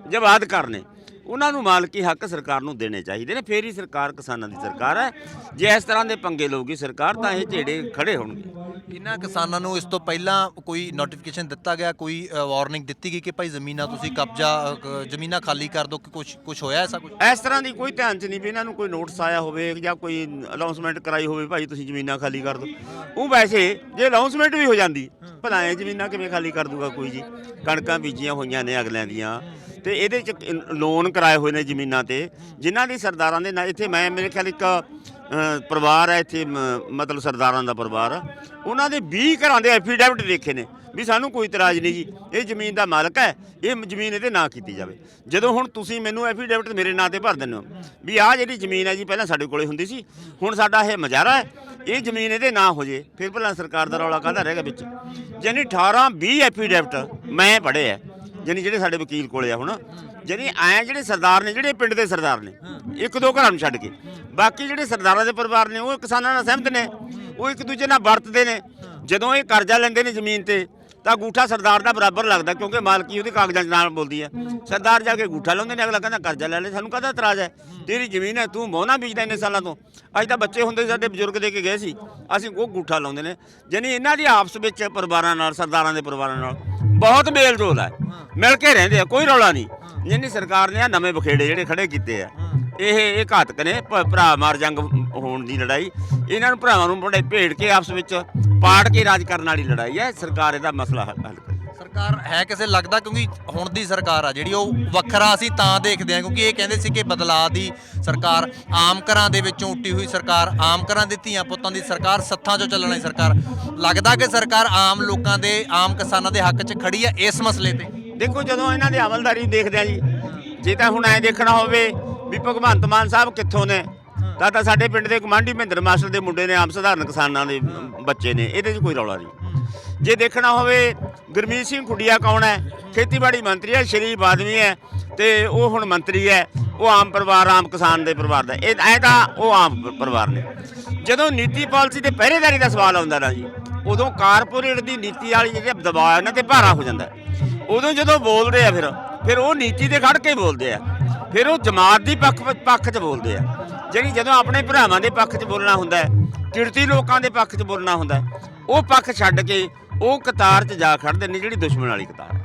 ਜਵਾਦ ਕਰਨੇ। ਉਹਨਾਂ ਨੂੰ ਮਾਲਕੀ ਹੱਕ ਸਰਕਾਰ ਨੂੰ ਦੇਣੇ ਚਾਹੀਦੇ ਨੇ ਫੇਰ ਹੀ ਸਰਕਾਰ ਕਿਸਾਨਾਂ ਦੀ ਸਰਕਾਰ ਹੈ। ਜੇ ਇਸ ਤਰ੍ਹਾਂ ਦੇ ਪੰਗੇ ਲਊਗੀ ਸਰਕਾਰ ਤਾਂ ਇਹ ਝੇੜੇ ਖੜੇ ਹੋਣਗੇ। ਇਹਨਾਂ ਕਿਸਾਨਾਂ ਨੂੰ ਇਸ ਤੋਂ ਪਹਿਲਾਂ ਕੋਈ ਨੋਟੀਫਿਕੇਸ਼ਨ ਦਿੱਤਾ ਗਿਆ ਕੋਈ ਵਾਰਨਿੰਗ ਦਿੱਤੀ ਗਈ ਕਿ ਭਾਈ ਜ਼ਮੀਨਾਂ ਤੁਸੀਂ ਕਬਜ਼ਾ ਅ, ਜ਼ਮੀਨਾਂ ਖਾਲੀ ਕਰ ਦਿਓ ਕਿ ਕੁਝ ਕੁਝ ਹੋਇਆ ਐਸਾ ਕੁਝ ਇਸ ਤਰ੍ਹਾਂ ਦੀ ਕੋਈ ਧਿਆਨ ਚ ਨਹੀਂ ਵੀ ਇਹਨਾਂ ਨੂੰ ਕੋਈ ਨੋਟਿਸ ਆਇਆ ਹੋਵੇ ਜਾਂ ਕੋਈ ਅਨਾਉਂਸਮੈਂਟ ਕਰਾਈ ਹੋਵੇ ਭਾਈ ਤੁਸੀਂ ਜ਼ਮੀਨਾਂ ਖਾਲੀ ਕਰ ਦਿਓ। ਉਹ ਵੈਸੇ ਜੇ ਅਨਾਉਂਸਮੈਂਟ ਵੀ ਹੋ ਜਾਂਦੀ ਭਲਾ ਇਹ ਜ਼ਮੀਨਾਂ ਕਿਵੇਂ ਖਾਲੀ ਕਰ ਦੂਗਾ ਕੋਈ ਜੀ? ਕਣਕਾਂ ਬੀਜੀਆਂ ਹੋਈਆਂ ਨੇ ਅਗਲਿਆਂ ਦੀਆਂ। ਤੇ ਇਹਦੇ ਚ ਲੋਨ ਕਰਾਏ ਹੋਏ ਨੇ ਜ਼ਮੀਨਾਂ ਤੇ, ਜਿਨ੍ਹਾਂ ਦੀ ਸਰਦਾਰਾਂ ਦੇ ਨਾਲ ਇੱਥੇ ਮੈਂ, ਮੇਰੇ ਖਿਆਲ ਇੱਕ ਪਰਿਵਾਰ ਹੈ ਇੱਥੇ, ਮ- ਮਤਲਬ ਸਰਦਾਰਾਂ ਦਾ ਪਰਿਵਾਰ। ਉਹਨਾਂ ਦੇ 20 ਘਰਾਂ ਦੇ ਐਫੀਡੈਵਿਟ ਦੇਖੇ ਨੇ, ਵੀ ਸਾਨੂੰ ਕੋਈ ਇਤਰਾਜ਼ ਨਹੀਂ ਜੀ, ਇਹ ਜ਼ਮੀਨ ਦਾ ਮਾਲਕ ਹੈ, ਇਹ ਜ਼ਮੀਨ ਇਹਦੇ ਨਾਂ ਕੀਤੀ ਜਾਵੇ। ਜਦੋਂ ਹੁਣ ਤੁਸੀਂ ਮੈਨੂੰ ਐਫੀਡੈਵਿਟ ਮੇਰੇ ਨਾਂ ਤੇ ਭਰ ਦਿੰਦੇ ਹੋ, ਵੀ ਆਹ ਜਿਹੜੀ ਜ਼ਮੀਨ ਹੈ ਜੀ, ਪਹਿਲਾਂ ਸਾਡੇ ਕੋਲੇ ਹੁੰਦੀ ਸੀ, ਹੁਣ ਸਾਡਾ ਇਹ ਮਜਾਰਾ ਹੈ, ਇਹ ਜ਼ਮੀਨ ਇਹਦੇ ਨਾਂ ਹੋ ਜੇ, ਫਿਰ ਭਲਾ ਸਰਕਾਰ ਦਾ ਰੌਲਾ ਕਾਹਦਾ ਰਹੇਗਾ ਵਿੱਚ? ਯਾਨੀ 18 20 ਐਫੀਡੈਵਿਟ ਮੈਂ ਪੜ੍ਹੇ ਆ ਯਾਨੀ ਜਿਹੜੇ ਸਾਡੇ ਵਕੀਲ ਕੋਲੇ ਆ ਹੁਣ, ਯਾਨੀ ਐ ਜਿਹੜੇ ਸਰਦਾਰ ਨੇ, ਜਿਹੜੇ ਪਿੰਡ ਦੇ ਸਰਦਾਰ ਨੇ, ਇੱਕ ਦੋ ਘਰਾਂ ਨੂੰ ਛੱਡ ਕੇ। ਬਾਕੀ ਜਿਹੜੇ ਸਰਦਾਰਾਂ ਦੇ ਪਰਿਵਾਰ ਨੇ, ਉਹ ਕਿਸਾਨਾਂ ਨਾਲ ਸਹਿਮਤ ਨੇ। ਉਹ ਇੱਕ ਦੂਜੇ ਨਾਲ ਵਰਤਦੇ ਨੇ। ਜਦੋਂ ਇਹ ਕਰਜ਼ਾ ਲੈਂਦੇ ਨੇ ਜ਼ਮੀਨ ਤੇ ਤਾਂ ਅੰਗੂਠਾ ਸਰਦਾਰ ਦਾ ਬਰਾਬਰ ਲੱਗਦਾ, ਕਿਉਂਕਿ ਮਾਲਕੀ ਉਹਦੇ ਕਾਗਜ਼ਾਂ 'ਚ ਨਾਲ ਬੋਲਦੀ ਹੈ। ਸਰਦਾਰ ਜਾ ਕੇ ਅੰਗੂਠਾ ਲਾਉਂਦੇ ਨੇ, ਅਗਲਾ ਕਹਿੰਦਾ ਕਰਜ਼ਾ ਲੈ ਲੈ, ਸਾਨੂੰ ਕਾਹਦਾ ਇਤਰਾਜ਼ ਹੈ? ਤੇਰੀ ਜ਼ਮੀਨ ਹੈ, ਤੂੰ ਮੋਹਨਾ ਬੀਜਦਾ ਇੰਨੇ ਸਾਲਾਂ ਤੋਂ। ਅੱਜ ਤਾਂ ਬੱਚੇ ਹੁੰਦੇ ਸਾਡੇ ਬਜ਼ੁਰਗ ਦੇ ਕੇ ਗਏ ਸੀ। ਅਸੀਂ ਉਹ ਅੰਗੂਠਾ ਲਾਉਂਦੇ ਨੇ ਜਾਨੀ ਇਹਨਾਂ ਦੀ ਆਪਸ ਵਿੱਚ ਪਰਿਵਾਰਾਂ ਨਾਲ, ਸਰਦਾਰਾਂ ਦੇ ਪਰਿਵਾਰਾਂ ਨਾਲ ਬਹੁਤ ਮੇਲ ਜੋਲ ਹੈ। ਮਿਲ ਕੇ ਰਹਿੰਦੇ ਆ, ਕੋਈ ਰੌਲਾ ਨਹੀਂ। ਜਿੰਨੀ ਸਰਕਾਰ ਨੇ ਆ ਨਵੇਂ ਬਖੇੜੇ ਜਿਹੜੇ ਖੜੇ ਕੀਤੇ ਆ। ਇਹ ਇਹ ਘਾਤਕ ਨੇ ਭ- ਭਰਾ ਮਾਰ ਜੰਗ ਹੋਣ ਦੀ ਲੜਾਈ। ਇਹਨਾਂ ਨੂੰ ਭਰਾਵਾਂ ਨੂੰ ਬੜੇ ਭੇੜ ਕੇ ਆਪਸ ਵਿੱਚ ਪਾੜ ਕੇ ਰਾਜ ਕਰਨ ਵਾਲੀ ਲੜਾਈ ਹੈ। ਸਰਕਾਰ ਇਹਦਾ ਮਸਲਾ ਹੱਲ ਹੱਲ ਕਰੇ। ਸਰਕਾਰ ਹੈ ਕਿਸੇ ਲੱਗਦਾ? ਕਿਉਂਕਿ ਹੁਣ ਦੀ ਸਰਕਾਰ ਆ ਜਿਹੜੀ ਉਹ ਵੱਖਰਾ ਅਸੀਂ ਤਾਂ ਦੇਖਦੇ ਹਾਂ। ਕਿਉਂਕਿ ਇਹ ਕਹਿੰਦੇ ਸੀ ਕਿ ਬਦਲਾਅ ਦੀ ਸਰਕਾਰ ਆਮ ਘਰਾਂ ਦੇ ਵਿੱਚੋਂ ਉੱਟੀ ਹੋਈ ਸਰਕਾਰ ਆਮ ਘਰਾਂ ਦੇ ਧੀਆਂ ਪੁੱਤਾਂ ਦੀ ਸਰਕਾਰ ਸੱਥਾਂ 'ਚੋਂ ਚੱਲਣ ਵਾਲੀ ਸਰਕਾਰ। ਲੱਗਦਾ ਕਿ ਸਰਕਾਰ ਆਮ ਲੋਕਾਂ ਦੇ ਆਮ ਕਿਸਾਨਾਂ ਦੇ ਹੱਕ 'ਚ ਖੜੀ ਹੈ ਇਸ ਮਸਲੇ ਤੇ? ਦੇਖੋ ਜਦੋਂ ਇਹਨਾਂ ਦੀ ਅਮਲਦਾਰੀ ਦੇਖਦੇ ਆ ਜੀ ਜੇ ਤਾਂ ਹੁਣ ਐ ਦੇਖਣਾ ਹੋਵੇ ਵੀ ਭਗਵੰਤ ਮਾਨ ਸਾਹਿਬ ਕਿੱਥੋਂ ਨੇ? ਤਾਂ ਤਾਂ ਸਾਡੇ ਪਿੰਡ ਦੇ ਕਮਾਂਡੀ ਮਹਿੰਦਰ ਮਾਸਟਰ ਦੇ ਮੁੰਡੇ ਨੇ ਆਮ ਸਧਾਰਨ ਕਿਸਾਨਾਂ ਦੇ ਬੱਚੇ ਨੇ ਇਹਦੇ 'ਚ ਕੋਈ ਰੌਲਾ ਨਹੀਂ। ਜੇ ਦੇਖਣਾ ਹੋਵੇ ਗੁਰਮੀਤ ਸਿੰਘ ਖੁੱਡੀਆ ਕੌਣ ਹੈ? ਖੇਤੀਬਾੜੀ ਮੰਤਰੀ ਹੈ ਸ਼ਰੀਫ ਆਦਮੀ ਹੈ ਤੇ ਉਹ ਹੁਣ ਮੰਤਰੀ ਹੈ। ਉਹ ਆਮ ਪਰਿਵਾਰ ਆਮ ਕਿਸਾਨ ਦੇ ਪਰਿਵਾਰ ਦਾ। ਇਹ ਐ ਤਾਂ ਉਹ ਆਮ ਪਰਿਵਾਰ ਨੇ। ਜਦੋਂ ਨੀਤੀ ਪਾਲਿਸੀ ਤੇ ਪਹਿਰੇਦਾਰੀ ਦਾ ਸਵਾਲ ਆਉਂਦਾ ਨਾ ਜੀ ਉਦੋਂ ਕਾਰਪੋਰੇਟ ਦੀ ਨੀਤੀ ਵਾਲੀ ਜਿਹੜੀ ਦਬਾਅ ਇਹਨਾਂ ਤੇ ਭਾਰਾ ਹੋ ਜਾਂਦਾ। ਉਦੋਂ ਜਦੋਂ ਬੋਲਦੇ ਆ ਫਿਰ ਫਿਰ ਉਹ ਨੀਤੀ ਤੇ ਖੜ ਕੇ ਬੋਲਦੇ ਆ। ਫਿਰ ਉਹ ਜਮਾਤ ਦੀ ਪੱਖ ਪੱਖ 'ਚ ਬੋਲਦੇ ਆ। ਜਿਹੜੀ ਜਦੋਂ ਆਪਣੇ ਭਰਾਵਾਂ ਦੇ ਪੱਖ 'ਚ ਬੋਲਣਾ ਹੁੰਦਾ ਹੈ ਕਿਰਤੀ ਲੋਕਾਂ ਦੇ ਪੱਖ 'ਚ ਬੋਲਣਾ ਹੁੰਦਾ ਹੈ, ਉਹ ਪੱਖ ਛੱਡ ਕੇ ਉਹ ਕਤਾਰ 'ਚ ਜਾ ਖੜਦੇ ਨੇ ਜਿਹੜੀ ਦੁਸ਼ਮਣ ਵਾਲੀ ਕਤਾਰ ਹੈ।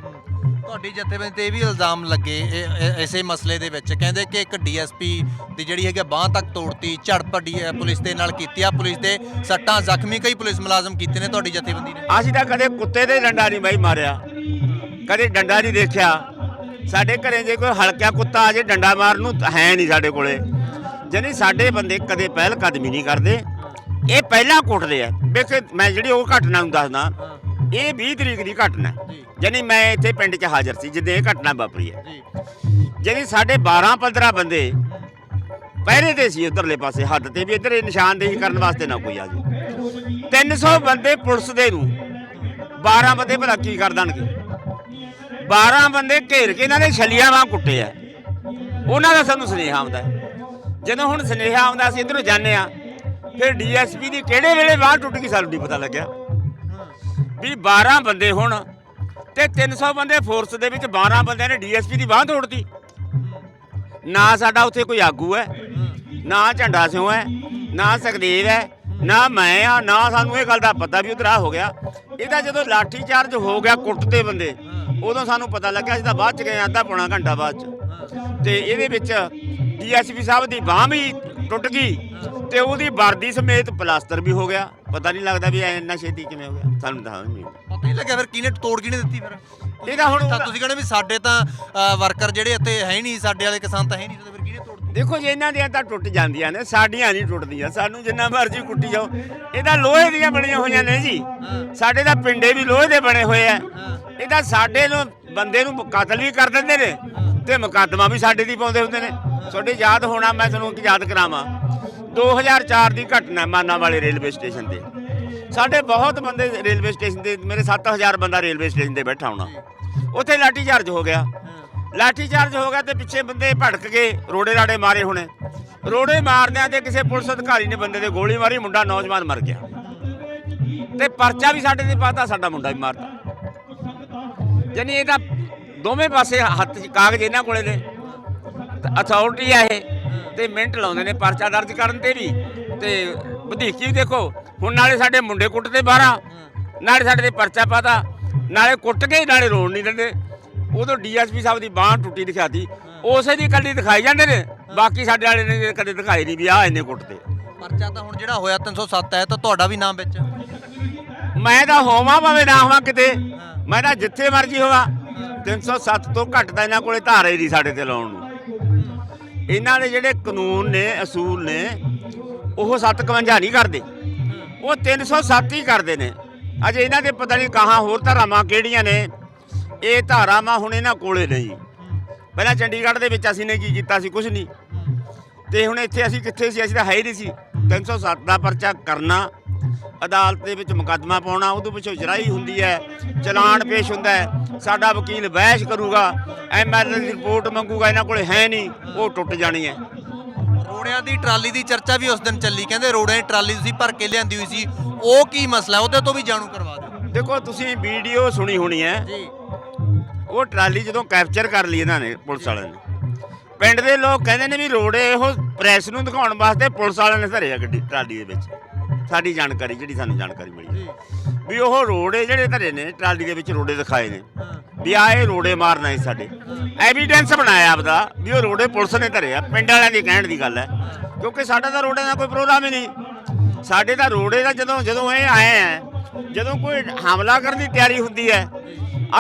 ਤੁਹਾਡੀ ਜਥੇਬੰਦੀ ਤੇ ਇਹ ਵੀ ਇਲਜ਼ਾਮ ਲੱਗੇ ਇਸੇ ਮਸਲੇ ਦੇ ਵਿੱਚ। ਕਹਿੰਦੇ ਕਿ ਇੱਕ ਡੀਐਸਪੀ ਦੀ ਜਿਹੜੀ ਹੈਗੀ ਬਾਹ ਤੱਕ ਤੋੜਤੀ ਝੜਪ ਪੁਲਿਸ ਦੇ ਨਾਲ ਕੀਤੀ ਆ। ਪੁਲਿਸ ਦੇ ਸੱਟਾਂ ਜ਼ਖਮੀ ਕਈ ਪੁਲਿਸ ਮੁਲਾਜ਼ਮ ਕੀਤੇ ਨੇ ਤੁਹਾਡੀ ਜਥੇਬੰਦੀ ਨੇ। ਅਸੀਂ ਤਾਂ ਕਦੇ ਕੁੱਤੇ ਦੇ ਡੰਡਾ ਨਹੀਂ ਬਾਈ ਮਾਰਿਆ। ਕਦੇ ਡੰਡਾ ਨਹੀਂ ਦੇਖਿਆ। ਸਾਡੇ ਘਰੇ ਜੇ ਕੋਈ ਹਲਕਿਆ ਕੁੱਤਾ ਆ ਜੇ ਡੰਡਾ ਮਾਰਨ ਨੂੰ ਹੈ ਨਹੀਂ ਸਾਡੇ ਕੋਲੇ। ਜਾਣੀ ਸਾਡੇ ਬੰਦੇ ਕਦੇ ਪਹਿਲ ਕਦਮੀ ਨਹੀਂ ਕਰਦੇ। ਇਹ ਪਹਿਲਾਂ ਕੁੱਟਦੇ ਆ। ਵੇਖੇ ਮੈਂ ਜਿਹੜੀ ਉਹ ਘਟਨਾ ਨੂੰ ਦੱਸਦਾ ਇਹ 20 ਤਰੀਕ ਦੀ ਘਟਨਾ ਹੈ। ਜੀ। ਜਾਣੀ ਮੈਂ ਇੱਥੇ ਪਿੰਡ 'ਚ ਹਾਜ਼ਰ ਸੀ ਜਿੱਦੇ ਇਹ ਘਟਨਾ ਵਾਪਰੀ ਹੈ। ਜੀ। ਜਾਣੀ ਸਾਡੇ 12 15 ਬੰਦੇ ਪਹਿਰੇ ਤੇ ਸੀ ਉਧਰਲੇ ਪਾਸੇ ਹੱਦ ਤੇ ਵੀ ਇੱਧਰ ਇਹ ਨਿਸ਼ਾਨਦੇਹੀ ਕਰਨ ਵਾਸਤੇ ਨਾ ਕੋਈ ਆ ਜੇ। 300 ਬੰਦੇ ਪੁਲਿਸ ਦੇ ਨੂੰ 12 ਬੰਦੇ ਭਲਾ ਕੀ ਕਰ ਦੇਣਗੇ? 12 ਬੰਦੇ ਘੇਰ ਕੇ ਇਹਨਾਂ ਨੇ ਛਲੀਆਂ ਵਾਂ ਕੁੱਟੇ ਆ। ਉਹਨਾਂ ਦਾ ਸਾਨੂੰ ਸੁਨੇਹਾ ਆਉਂਦਾ ਜਦੋਂ ਹੁਣ ਸੁਨੇਹਾ ਆਉਂਦਾ, ਅਸੀਂ ਇੱਧਰੋਂ ਜਾਂਦੇ ਆ ਫਿਰ ਡੀਐਸਪੀ ਦੀ ਕਿਹੜੇ ਵੇਲੇ ਬਾਹ ਟੁੱਟ ਗਈ ਸਾਨੂੰ ਨਹੀਂ ਪਤਾ ਲੱਗਿਆ। ਵੀ 12 ਬੰਦੇ ਹੁਣ ਤੇ 300 ਬੰਦੇ ਫੋਰਸ ਦੇ ਵਿੱਚ 12 ਬੰਦਿਆਂ ਨੇ ਡੀਐਸਪੀ ਦੀ ਬਾਹ ਤੋੜਤੀ। ਨਾ ਸਾਡਾ ਉੱਥੇ ਕੋਈ ਆਗੂ ਹੈ, ਨਾ ਝੰਡਾ ਸਿਉ ਹੈ, ਨਾ ਸੁਖਦੇਵ ਹੈ, ਨਾ ਮੈਂ ਆ ਨਾ ਸਾਨੂੰ ਇਹ ਗੱਲ ਦਾ ਪਤਾ ਵੀ ਉਧਰ ਆ ਹੋ ਗਿਆ। ਇਹਦਾ ਜਦੋਂ ਲਾਠੀ ਚਾਰਜ ਹੋ ਗਿਆ ਕੁੱਟਦੇ ਬੰਦੇ ਉਦੋਂ ਸਾਨੂੰ ਪਤਾ ਲੱਗਿਆ ਅਸੀਂ ਤਾਂ ਬਾਅਦ ਚ ਗਏ ਹਾਂ, ਅੱਧਾ ਪੌਣਾ ਘੰਟਾ ਬਾਅਦ ਚ। ਤੇ ਇਹਦੇ ਵਿੱਚ ਡੀਐਸਪੀ ਸਾਹਿਬ ਦੀ ਬਾਹ ਵੀ ਟੁੱਟ ਗਈ ਤੇ ਉਹਦੀ ਵਰਦੀ ਸਮੇਤ ਪਲਾਸਟਰ ਵੀ ਹੋ ਗਿਆ। ਪਤਾ ਨਹੀਂ ਲੱਗਦਾ ਵੀ ਇੰਨਾ ਛੇਤੀ ਕਿਵੇਂ ਹੋ ਗਿਆ। ਸਾਨੂੰ ਤਾਂ ਨਹੀਂ ਪਤਾ ਨਹੀਂ ਲੱਗਿਆ ਫਿਰ ਕਿਹਨੇ ਤੋੜ ਕਿਹਨੇ ਦਿੱਤੀ ਫਿਰ? ਇਹਦਾ ਹੁਣ ਤਾਂ ਤੁਸੀਂ ਕਹਿੰਦੇ ਵੀ ਸਾਡੇ ਤਾਂ ਵਰਕਰ ਜਿਹੜੇ ਇੱਥੇ ਹੈ ਹੀ ਨਹੀਂ ਸਾਡੇ ਵਾਲੇ ਕਿਸਾਨ ਤਾਂ ਹੈ ਨਹੀਂ ਤੇ ਫਿਰ ਕਿਹਨੇ ਤੋੜ ਦੇਖੋ ਜੇ ਇਹਨਾਂ ਦੀਆਂ ਤਾਂ ਟੁੱਟ ਜਾਂਦੀਆਂ ਨੇ ਸਾਡੀਆਂ ਨਹੀਂ ਟੁੱਟਦੀਆਂ। ਸਾਨੂੰ ਜਿੰਨਾ ਮਰਜ਼ੀ ਕੁੱਟੀ ਜਾਓ। ਇਹ ਤਾਂ ਲੋਹੇ ਦੀਆਂ ਬਣੀਆਂ ਹੋਈਆਂ ਨੇ ਜੀ। ਸਾਡੇ ਤਾਂ ਪਿੰਡੇ ਵੀ ਲੋਹੇ ਦੇ ਬਣੇ ਹੋਏ ਆ। ਇਹ ਤਾਂ ਸਾਡੇ ਨੂੰ, ਬੰਦੇ ਨੂੰ ਕਤਲ ਵੀ ਕਰ ਦਿੰਦੇ ਨੇ ਤੇ ਮੁਕੱਦਮਾ ਵੀ ਸਾਡੇ ਦੀ ਪਾਉਂਦੇ ਹੁੰਦੇ ਨੇ। ਤੁਹਾਡੇ ਯਾਦ ਹੋਣਾ, ਮੈਂ ਤੁਹਾਨੂੰ ਯਾਦ ਕਰਾਵਾਂ। 2004 ਦੀ ਘਟਨਾ ਹੈ ਮਾਨਾ ਵਾਲੇ ਰੇਲਵੇ ਸਟੇਸ਼ਨ ਤੇ। ਸਾਡੇ ਬਹੁਤ ਬੰਦੇ ਰੇਲਵੇ ਸਟੇਸ਼ਨ ਤੇ, ਮੇਰੇ 7000 ਬੰਦਾ ਰੇਲਵੇ ਸਟੇਸ਼ਨ ਤੇ ਬੈਠਾ ਹੋਣਾ। ਉੱਥੇ ਲਾਠੀ ਚਾਰਜ ਹੋ ਗਿਆ। ਲਾਠੀ ਚਾਰਜ ਹੋ ਗਿਆ ਤੇ ਪਿੱਛੇ ਬੰਦੇ ਭੜਕ ਗਏ ਰੋੜੇ ਰਾੜੇ ਮਾਰੇ ਹੋਣੇ। ਰੋੜੇ ਮਾਰਦਿਆਂ ਤੇ ਕਿਸੇ ਪੁਲਿਸ ਅਧਿਕਾਰੀ ਨੇ ਬੰਦੇ ਤੇ ਗੋਲੀ ਮਾਰੀ, ਮੁੰਡਾ ਨੌਜਵਾਨ ਮਰ ਗਿਆ। ਤੇ ਪਰਚਾ ਵੀ ਸਾਡੇ ਤੇ ਪਾਤਾ, ਸਾਡਾ ਮੁੰਡਾ ਵੀ ਮਾਰਤਾ। ਜਾਨੀ ਇਹ ਤਾਂ ਦੋਵੇਂ ਪਾਸੇ ਹੱਥ 'ਚ ਕਾਗਜ਼ ਇਹਨਾਂ ਕੋਲੇ ਨੇ। ਅਥਾਰਟੀ ਆ ਇਹ। ਤੇ ਮਿੰਟ ਲਾਉਂਦੇ ਨੇ ਪਰਚਾ ਦਰਜ ਕਰਨ ਤੇ ਵੀ। ਤੇ ਵਧੀਕੀ ਵੀ ਦੇਖੋ ਹੁਣ ਨਾਲੇ ਸਾਡੇ ਮੁੰਡੇ ਕੁੱਟਦੇ ਬਾਹਰਾਂ ਨਾਲੇ ਸਾਡੇ ਤੇ ਪਰਚਾ ਪਾਤਾ। ਨਾਲੇ ਕੁੱਟ ਕੇ ਨਾਲੇ ਰੋਣ ਨਹੀਂ ਦਿੰਦੇ। ਉਦੋਂ ਡੀਐਸਪੀ ਸਾਹਿਬ ਦੀ ਬਾਹ ਟੁੱਟੀ ਦਿਖਾਤੀ। ਉਸੇ ਦੀ ਕੱਲੀ ਦਿਖਾਈ ਜਾਂਦੇ ਨੇ। ਬਾਕੀ ਸਾਡੇ ਵਾਲੇ ਨੇ ਕਦੇ ਦਿਖਾਈ ਨਹੀਂ ਵੀ ਆਹ ਇੰਨੇ ਕੁੱਟਦੇ। ਪਰਚਾ ਤਾਂ ਹੁਣ ਜਿਹੜਾ ਹੋਇਆ 307 ਹੈ ਤਾਂ ਤੁਹਾਡਾ ਵੀ ਨਾਮ ਵਿੱਚ। ਮੈਂ ਤਾਂ ਹੋਵਾਂ ਭਾਵੇਂ ਨਾ ਹੋਵਾਂ ਕਿਤੇ। ਮੈਂ ਤਾਂ ਜਿੱਥੇ ਮਰਜ਼ੀ ਹੋਵਾਂ 307 ਤੋਂ ਘੱਟ ਤਾਂ ਇਹਨਾਂ ਕੋਲੇ ਧਾਰਾ ਹੀ ਨਹੀਂ ਸਾਡੇ ਤੇ ਲਾਉਣ ਨੂੰ। ਇਹਨਾਂ ਦੇ ਜਿਹੜੇ ਕਾਨੂੰਨ ਨੇ, ਅਸੂਲ ਨੇ, ਉਹ 751 ਨਹੀਂ ਕਰਦੇ। ਉਹ 307 ਹੀ ਕਰਦੇ ਨੇ। ਅਜੇ ਇਹਨਾਂ ਦੇ ਪਤਾ ਨਹੀਂ ਕਹਾਂ ਹੋਰ ਧਾਰਾਵਾਂ ਕਿਹੜੀਆਂ ਨੇ। ਇਹ ਧਾਰਾਵਾਂ ਹੁਣ ਇਹਨਾਂ ਕੋਲੇ ਨਹੀਂ ਪਹਿਲਾਂ ਚੰਡੀਗੜ੍ਹ ਦੇ ਵਿੱਚ ਅਸੀਂ ਨੇ ਕੀ ਕੀਤਾ ਸੀ? ਕੁਝ ਨਹੀਂ। ਤੇ ਹੁਣ ਇੱਥੇ ਅਸੀਂ ਕਿੱਥੇ ਸੀ? ਅਸੀਂ ਤਾਂ ਹੈ ਹੀ ਨਹੀਂ ਸੀ। 307 ਦਾ ਪਰਚਾ ਕਰਨਾ ਅਦਾਲਤ ਦੇ ਵਿੱਚ ਮੁਕੱਦਮਾ ਪਾਉਣਾ ਉਹਦੇ ਪਿੱਛੋਂ ਜਰਾਈ ਹੁੰਦੀ ਹੈ ਚਲਾਨ ਪੇਸ਼ ਹੁੰਦਾ ਹੈ ਸਾਡਾ ਵਕੀਲ ਬਹਿਸ ਕਰੂਗਾ ਐਮਐਲਏ ਦੀ ਰਿਪੋਰਟ ਮੰਗੂਗਾ ਇਹਨਾਂ ਕੋਲੇ ਹੈ ਨਹੀਂ ਉਹ ਟੁੱਟ ਜਾਣੀ ਹੈ। ਰੋੜਿਆਂ ਦੀ ਟਰਾਲੀ ਦੀ ਚਰਚਾ ਵੀ ਉਸ ਦਿਨ ਚੱਲੀ ਕਹਿੰਦੇ ਰੋੜਿਆਂ ਦੀ ਟਰਾਲੀ ਤੁਸੀਂ ਭਰ ਕੇ ਲਿਆਂਦੀ ਹੋਈ ਸੀ ਉਹ ਕੀ ਮਸਲਾ? ਉਹਦੇ ਤੋਂ ਵੀ ਜਾਣੂ ਕਰਵਾ ਦਿਓ। ਦੇਖੋ ਤੁਸੀਂ ਵੀਡੀਓ ਸੁਣੀ ਹੋਣੀ ਹੈ। ਜੀ। ਉਹ ਟਰਾਲੀ ਜਦੋਂ ਕੈਪਚਰ ਕਰ ਲਈ ਇਹਨਾਂ ਨੇ ਪੁਲਿਸ ਵਾਲਿਆਂ ਨੇ। ਪਿੰਡ ਦੇ ਲੋਕ ਕਹਿੰਦੇ ਨੇ ਵੀ ਰੋੜੇ ਉਹ ਪ੍ਰੈਸ ਨੂੰ ਦਿਖਾਉਣ ਵਾਸਤੇ ਪੁਲਿਸ ਵਾਲਿਆਂ ਨੇ ਧਰੇ ਆ ਗੱਡੀ ਟਰਾਲੀ ਦੇ ਵਿੱਚ। ਸਾਡੀ ਜਾਣਕਾਰੀ ਜਿਹੜੀ ਸਾਨੂੰ ਜਾਣਕਾਰੀ ਮਿਲੀ। ਵੀ ਉਹ ਰੋੜੇ ਜਿਹੜੇ ਧਰੇ ਨੇ ਟਰਾਲੀ ਦੇ ਵਿੱਚ ਰੋੜੇ ਦਿਖਾਏ ਨੇ। ਹਾਂ। ਵੀ ਆ ਇਹ ਰੋੜੇ ਮਾਰਨਾ ਸੀ ਸਾਡੇ। ਐਵੀਡੈਂਸ ਬਣਾਇਆ ਆਪਦਾ ਵੀ ਉਹ ਰੋੜੇ ਪੁਲਿਸ ਨੇ ਧਰੇ ਆ। ਪਿੰਡ ਵਾਲਿਆਂ ਦੀ ਕਹਿਣ ਦੀ ਗੱਲ ਹੈ। ਕਿਉਂਕਿ ਸਾਡਾ ਤਾਂ ਰੋੜੇ ਦਾ ਕੋਈ ਪ੍ਰੋਗਰਾਮ ਹੀ ਨਹੀਂ। ਸਾਡੇ ਤਾਂ ਰੋੜੇ ਦਾ ਜਦੋਂ ਜਦੋਂ ਇਹ ਆਏ ਆ ਜਦੋਂ ਕੋਈ ਹਮਲਾ ਕਰਨ ਦੀ ਤਿਆਰੀ ਹੁੰਦੀ ਹੈ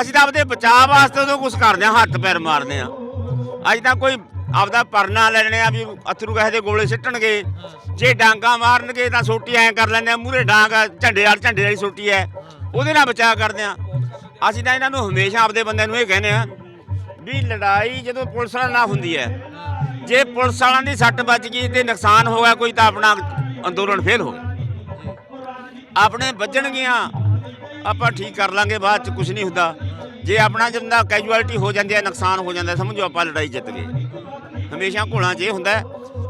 ਅਸੀਂ ਤਾਂ ਆਪਦੇ ਬਚਾਅ ਵਾਸਤੇ ਉਦੋਂ ਕੁਝ ਕਰਦੇ ਆ ਹੱਥ ਪੈਰ ਮਾਰਦੇ ਆ ਅੱਜ ਤਾਂ ਕੋਈ ਆਪਦਾ ਪਰਨਾ ਲੈ ਲੈਣੇ ਆ ਵੀ ਅਥਰੂ ਕਹੇ ਦੇ ਗੋਲੇ ਸਿੱਟਣਗੇ। ਜੇ ਡਾਂਗਾ ਮਾਰਨਗੇ ਤਾਂ ਸੋਟੀ ਐਂ ਕਰ ਲੈਂਦੇ ਆ ਮੂਰੇ ਡਾਂਗ ਝੰਡੇ ਵਾਲ, ਝੰਡੇ ਵਾਲੀ ਸੋਟੀ ਹੈ ਉਹਦੇ ਨਾਲ ਬਚਾਅ ਕਰਦੇ ਆ। ਅਸੀਂ ਤਾਂ ਇਹਨਾਂ ਨੂੰ ਹਮੇਸ਼ਾ ਆਪਦੇ ਬੰਦਿਆਂ ਨੂੰ ਇਹ ਕਹਿੰਦੇ ਆ ਵੀ ਲੜਾਈ ਜਦੋਂ ਪੁਲਿਸ ਨਾਲ ਨਾ ਹੁੰਦੀ ਹੈ ਜੇ ਪੁਲਿਸ ਵਾਲਿਆਂ ਦੀ ਸੱਟ ਵੱਜ ਗਈ ਤੇ ਨੁਕਸਾਨ ਹੋ ਗਿਆ ਕੋਈ ਤਾਂ ਆਪਣਾ ਅੰਦੋਲਨ ਫੇਲ ਹੋ ਗਿਆ। ਆਪਣੇ ਵੱਜਣਗੀਆਂ ਆਪਾਂ ਠੀਕ ਕਰ ਲਾਂਗੇ, ਬਾਅਦ ਚ ਕੁਝ ਨਹੀਂ ਹੁੰਦਾ। ਜੇ ਆਪਣਾ ਜਿੰਦਾ ਕੈਜੂਅਲਟੀ ਹੋ ਜਾਂਦੀ ਹੈ ਨੁਕਸਾਨ ਹੋ ਜਾਂਦਾ, ਸਮਝੋ ਆਪਾਂ ਲੜਾਈ ਜਿੱਤ ਗਏ। ਹਮੇਸ਼ਾ ਘੋਲਾਂ 'ਚ ਇਹ ਹੁੰਦਾ ਹੈ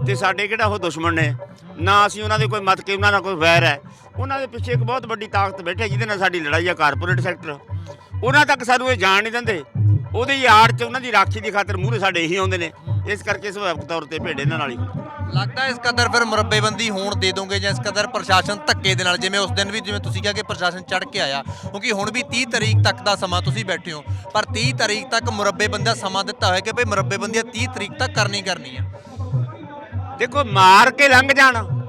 ਤੇ ਸਾਡੇ ਕਿਹੜਾ ਉਹ ਦੁਸ਼ਮਣ ਨੇ? ਨਾ ਅਸੀਂ ਉਹਨਾਂ ਦੇ ਕੋਈ ਮਤ ਕੇ, ਉਹਨਾਂ ਨਾਲ ਕੋਈ ਵੈਰ ਹੈ। ਉਹਨਾਂ ਦੇ ਪਿੱਛੇ ਇੱਕ ਬਹੁਤ ਵੱਡੀ ਤਾਕਤ ਬੈਠੀ ਹੈ, ਜਿਹਦੇ ਨਾਲ ਸਾਡੀ ਲੜਾਈ ਹੈ ਕਾਰਪੋਰੇਟ ਸੈਕਟਰ ਉਹਨਾਂ ਤੱਕ ਸਾਨੂੰ ਇਹ ਜਾਣ ਨਹੀਂ ਦਿੰਦੇ। ਉਹਦੀ ਆੜ 'ਚ ਉਹਨਾਂ ਦੀ ਰਾਖੀ ਦੀ ਖਾਤਰ ਮੂਹਰੇ ਸਾਡੇ ਇਹੀ ਆਉਂਦੇ ਨੇ। ਇਸ ਕਰਕੇ ਸੁਭਾਵਿਕ ਤੌਰ ਤੇ ਭੇਡੇ ਇਹਨਾਂ ਨਾਲ ਹੀ। ਲੱਗਦਾ ਇਸ ਕਦਰ ਫਿਰ ਮੁਰੱਬੇਬੰਦੀ ਹੋਣ ਦੇ ਦੋਗੇ ਜਾਂ ਇਸ ਕਦਰ ਪ੍ਰਸ਼ਾਸਨ ਧੱਕੇ ਦੇ ਨਾਲ? ਜਿਵੇਂ ਉਸ ਦਿਨ ਵੀ, ਜਿਵੇਂ ਤੁਸੀਂ ਕਿਹਾ ਕਿ ਪ੍ਰਸ਼ਾਸਨ ਚੜ ਕੇ ਆਇਆ, ਕਿਉਂਕਿ ਹੁਣ ਵੀ 30 ਤਰੀਕ ਤੱਕ ਦਾ ਸਮਾਂ ਤੁਸੀਂ ਬੈਠੇ ਹੋ, ਪਰ 30 ਤਰੀਕ ਤੱਕ ਮੁਰੱਬੇਬੰਦੀ ਦਾ ਸਮਾਂ ਦਿੱਤਾ ਹੋਇਆ ਕਿ ਭਈ ਮੁਰੱਬੇਬੰਦੀ 30 ਤਰੀਕ ਤੱਕ ਕਰਨੀ ਕਰਨੀ ਆ। ਦੇਖੋ, ਮਾਰ ਕੇ ਲੰਘ ਜਾਣ।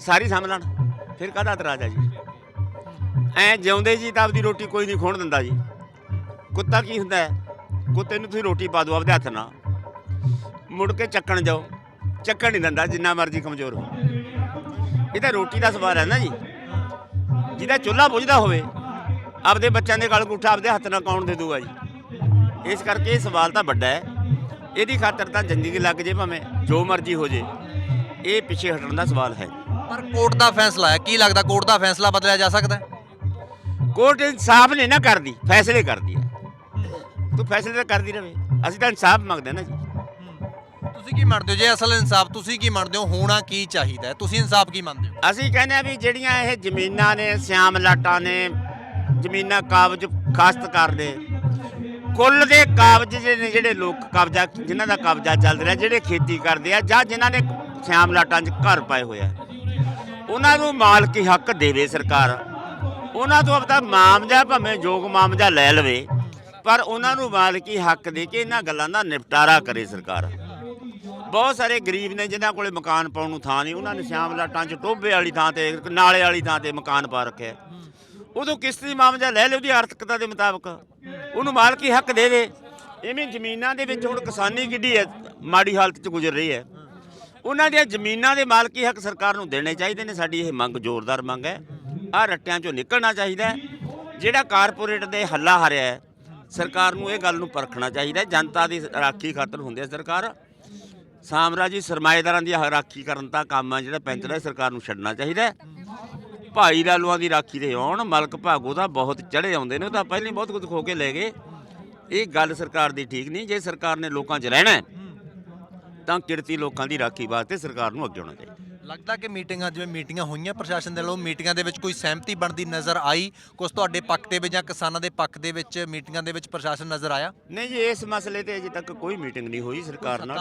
ਸਾਰੀ ਸਮਝ ਲੈਣ। ਫਿਰ ਕਾਹਦਾ ਇਤਰਾਜ਼ ਆ ਜੀ? ਐ ਜਿਉਂਦੇ ਜੀ ਤਾਂ ਆਪਦੀ ਰੋਟੀ ਕੋਈ ਨਹੀਂ ਖੋਣ ਦਿੰਦਾ ਜੀ। ਕੁੱਤਾ ਕੀ ਹੁੰਦਾ ਹੈ? ਕੁੱਤੇ ਨੂੰ ਤੁਸੀਂ ਰੋਟੀ ਪਾ ਦਿਓ ਆਪਦੇ ਹੱਥ ਨਾਲ। ਮੁੜ ਕੇ ਚੱਕਣ ਜਾਓ। ਚੱਕਣ ਨਹੀਂ ਦਿੰਦਾ ਜਿੰਨਾ ਮਰਜ਼ੀ ਕਮਜ਼ੋਰ ਹੋ। ਇਹ ਤਾਂ ਰੋਟੀ ਦਾ ਸਵਾਲ ਹੈ ਨਾ ਜੀ। ਜਿਹਦਾ ਚੁੱਲ੍ਹਾ ਬੁਝਦਾ ਹੋਵੇ ਆਪਦੇ ਬੱਚਿਆਂ ਦੇ ਗਲ ਗੁੱਠਾ ਆਪਦੇ ਹੱਥ ਨਾਲ ਕੌਣ ਦੇ ਦੂਗਾ ਜੀ। ਇਸ ਕਰਕੇ ਇਹ ਸਵਾਲ ਤਾਂ ਵੱਡਾ ਹੈ। ਇਹਦੀ ਖਾਤਰ ਤਾਂ ਜ਼ਿੰਦਗੀ ਲੱਗ ਜੇ ਭਾਵੇਂ ਜੋ ਮਰਜ਼ੀ ਹੋ ਜੇ। ਇਹ ਪਿੱਛੇ ਹਟਣ ਦਾ ਸਵਾਲ ਹੈ। ਪਰ ਕੋਰਟ ਦਾ ਫੈਸਲਾ ਹੈ। ਕੀ ਲੱਗਦਾ ਕੋਰਟ ਦਾ ਫੈਸਲਾ ਬਦਲਿਆ ਜਾ ਸਕਦਾ ਕੋਰਟ ਇਨਸਾਫ ਨਹੀਂ ਨਾ ਕਰਦੀ ਫੈਸਲੇ ਕਰਦੀ ਹੈ। ਤੂੰ ਫੈਸਲੇ ਤਾਂ ਕਰਦੀ ਰਵੇ। ਅਸੀਂ ਤਾਂ ਇਨਸਾਫ ਮੰਗਦੇ ਨਾ ਜੀ। ਤੁਸੀਂ ਕੀ ਮੰਨਦੇ ਹੋ? ਜੇ ਅਸਲ ਇਨਸਾਫ ਤੁਸੀਂ ਕੀ ਮੰਨਦੇ ਹੋ? ਹੋਣਾ ਕੀ ਚਾਹੀਦਾ ਹੈ? ਤੁਸੀਂ ਇਨਸਾਫ ਕੀ ਮੰਨਦੇ ਹੋ? ਅਸੀਂ ਕਹਿੰਦੇ ਆ ਵੀ ਜਿਹੜੀਆਂ ਇਹ ਜ਼ਮੀਨਾਂ ਨੇ, ਸਿਆਮ ਲਾਟਾਂ ਨੇ, ਜ਼ਮੀਨਾਂ ਕਾਬਜ ਕਾਸ਼ਤਕਾਰ ਕਰਦੇ ਕੁੱਲ ਦੇ ਕਾਬਜ ਜਿਹੜੇ ਜਿਹੜੇ ਲੋਕ ਕਬਜ਼ਾ, ਜਿਨ੍ਹਾਂ ਦਾ ਕਬਜ਼ਾ ਚੱਲ ਰਿਹਾ, ਜਿਹੜੇ ਖੇਤੀ ਕਰਦੇ ਆ, ਜਾਂ ਜਿਨ੍ਹਾਂ ਨੇ ਸਿਆਮ ਲਾਟਾਂ 'ਚ ਘਰ ਪਾਏ ਹੋਏ ਆ। ਉਹਨਾਂ ਨੂੰ ਮਾਲਕੀ ਹੱਕ ਦੇਵੇ ਸਰਕਾਰ। ਉਹਨਾਂ ਤੋਂ ਆਪਦਾ ਮਾਮਜਾ ਭਾਵੇਂ ਜੋਗ ਮਾਮਜਾ ਲੈ ਲਵੇ, ਪਰ ਉਹਨਾਂ ਨੂੰ ਮਾਲਕੀ ਹੱਕ ਦੇ ਕੇ ਇਹਨਾਂ ਗੱਲਾਂ ਦਾ ਨਿਪਟਾਰਾ ਕਰੇ ਸਰਕਾਰ। ਬਹੁਤ ਸਾਰੇ ਗਰੀਬ ਨੇ ਜਿਨ੍ਹਾਂ ਕੋਲੇ ਮਕਾਨ ਪਾਉਣ ਨੂੰ ਥਾਂ ਨਹੀਂ, ਉਹਨਾਂ ਨੇ ਸ਼ਾਮ ਲਾਟਾਂ 'ਚ ਟੋਭੇ ਵਾਲੀ ਥਾਂ ਤੇ, ਨਾਲੇ ਵਾਲੀ ਥਾਂ ਤੇ ਮਕਾਨ ਪਾ ਰੱਖਿਆ। ਉਦੋਂ ਕਿਸ਼ਤੀ ਮਾਮਜਾ ਲੈ ਲਿਓ ਉਹਦੀ ਆਰਥਿਕਤਾ ਦੇ ਮੁਤਾਬਕ। ਉਹਨੂੰ ਮਾਲਕੀ ਹੱਕ ਦੇ ਦੇ ਇਵੇਂ ਜ਼ਮੀਨਾਂ ਦੇ ਵਿੱਚ ਹੁਣ ਕਿਸਾਨੀ ਕਿੱਡੀ ਹੈ, ਮਾੜੀ ਹਾਲਤ 'ਚ ਗੁਜ਼ਰ ਰਹੀ ਹੈ। ਉਹਨਾਂ ਦੀਆਂ ਜ਼ਮੀਨਾਂ ਦੇ ਮਾਲਕੀ ਹੱਕ ਸਰਕਾਰ ਨੂੰ ਦੇਣੇ ਚਾਹੀਦੇ ਨੇ, ਸਾਡੀ ਇਹ ਮੰਗ ਜ਼ੋਰਦਾਰ ਮੰਗ ਹੈ। ਆਹ ਰੱਟਿਆਂ 'ਚੋਂ ਨਿਕਲਣਾ ਚਾਹੀਦਾ ਜਿਹੜਾ ਕਾਰਪੋਰੇਟ ਦੇ ਹੱਲਾ ਹਾਰਿਆ ਹੈ, ਸਰਕਾਰ ਨੂੰ ਇਹ ਗੱਲ ਨੂੰ ਪਰਖਣਾ ਚਾਹੀਦਾ ਜਨਤਾ ਦੀ ਰਾਖੀ ਖਾਤਰ ਹੁੰਦੀ ਹੈ ਸਰਕਾਰ। ਸਾਮਰਾਜੀ ਸਰਮਾਏਦਾਰਾਂ ਦੀ ਰਾਖੀ ਕਰਨ ਦਾ ਕੰਮ ਆ ਜਿਹੜਾ ਪੈਂਚਰ ਹੈ ਸਰਕਾਰ ਨੂੰ ਛੱਡਣਾ ਚਾਹੀਦਾ। ਭਾਈ ਲਾਲੂਆਂ ਦੀ ਰਾਖੀ ਦੇ ਆਉਣ ਮਲਕ ਭਾਗੋ ਦਾ ਬਹੁਤ ਚੜੇ ਆਉਂਦੇ ਨੇ ਉਹ ਤਾਂ ਪਹਿਲਾਂ ਬਹੁਤ ਕੁਝ ਖੋ ਕੇ ਲੈ ਗਏ। ਇਹ ਗੱਲ ਸਰਕਾਰ ਦੀ ਠੀਕ ਨਹੀਂ ਜੇ ਸਰਕਾਰ ਨੇ ਲੋਕਾਂ 'ਚ ਰਹਿਣਾ ਤਾਂ ਕਿਰਤੀ ਲੋਕਾਂ ਦੀ ਰਾਖੀ ਵਾਸਤੇ ਸਰਕਾਰ ਨੂੰ ਅੱਗੇ ਆਉਣਾ ਚਾਹੀਦਾ। ਲੱਗਦਾ ਕਿ ਮੀਟਿੰਗਾਂ ਜਿਵੇਂ ਮੀਟਿੰਗਾਂ ਹੋਈਆਂ ਪ੍ਰਸ਼ਾਸਨ ਦੇ ਵੱਲੋਂ ਮੀਟਿੰਗਾਂ ਦੇ ਵਿੱਚ ਕੋਈ ਸਹਿਮਤੀ ਬਣਦੀ ਨਜ਼ਰ ਆਈ? ਕੁਝ ਤੁਹਾਡੇ ਪੱਖ ਦੇ ਵਿੱਚ ਜਾਂ ਕਿਸਾਨਾਂ ਦੇ ਪੱਖ ਦੇ ਵਿੱਚ ਮੀਟਿੰਗਾਂ ਦੇ ਵਿੱਚ ਪ੍ਰਸ਼ਾਸਨ ਨਜ਼ਰ ਆਇਆ? ਨਹੀਂ ਜੀ ਇਸ ਮਸਲੇ ਤੇ ਅਜੇ ਤੱਕ ਕੋਈ ਮੀਟਿੰਗ ਨਹੀਂ ਹੋਈ ਸਰਕਾਰ ਨਾਲ।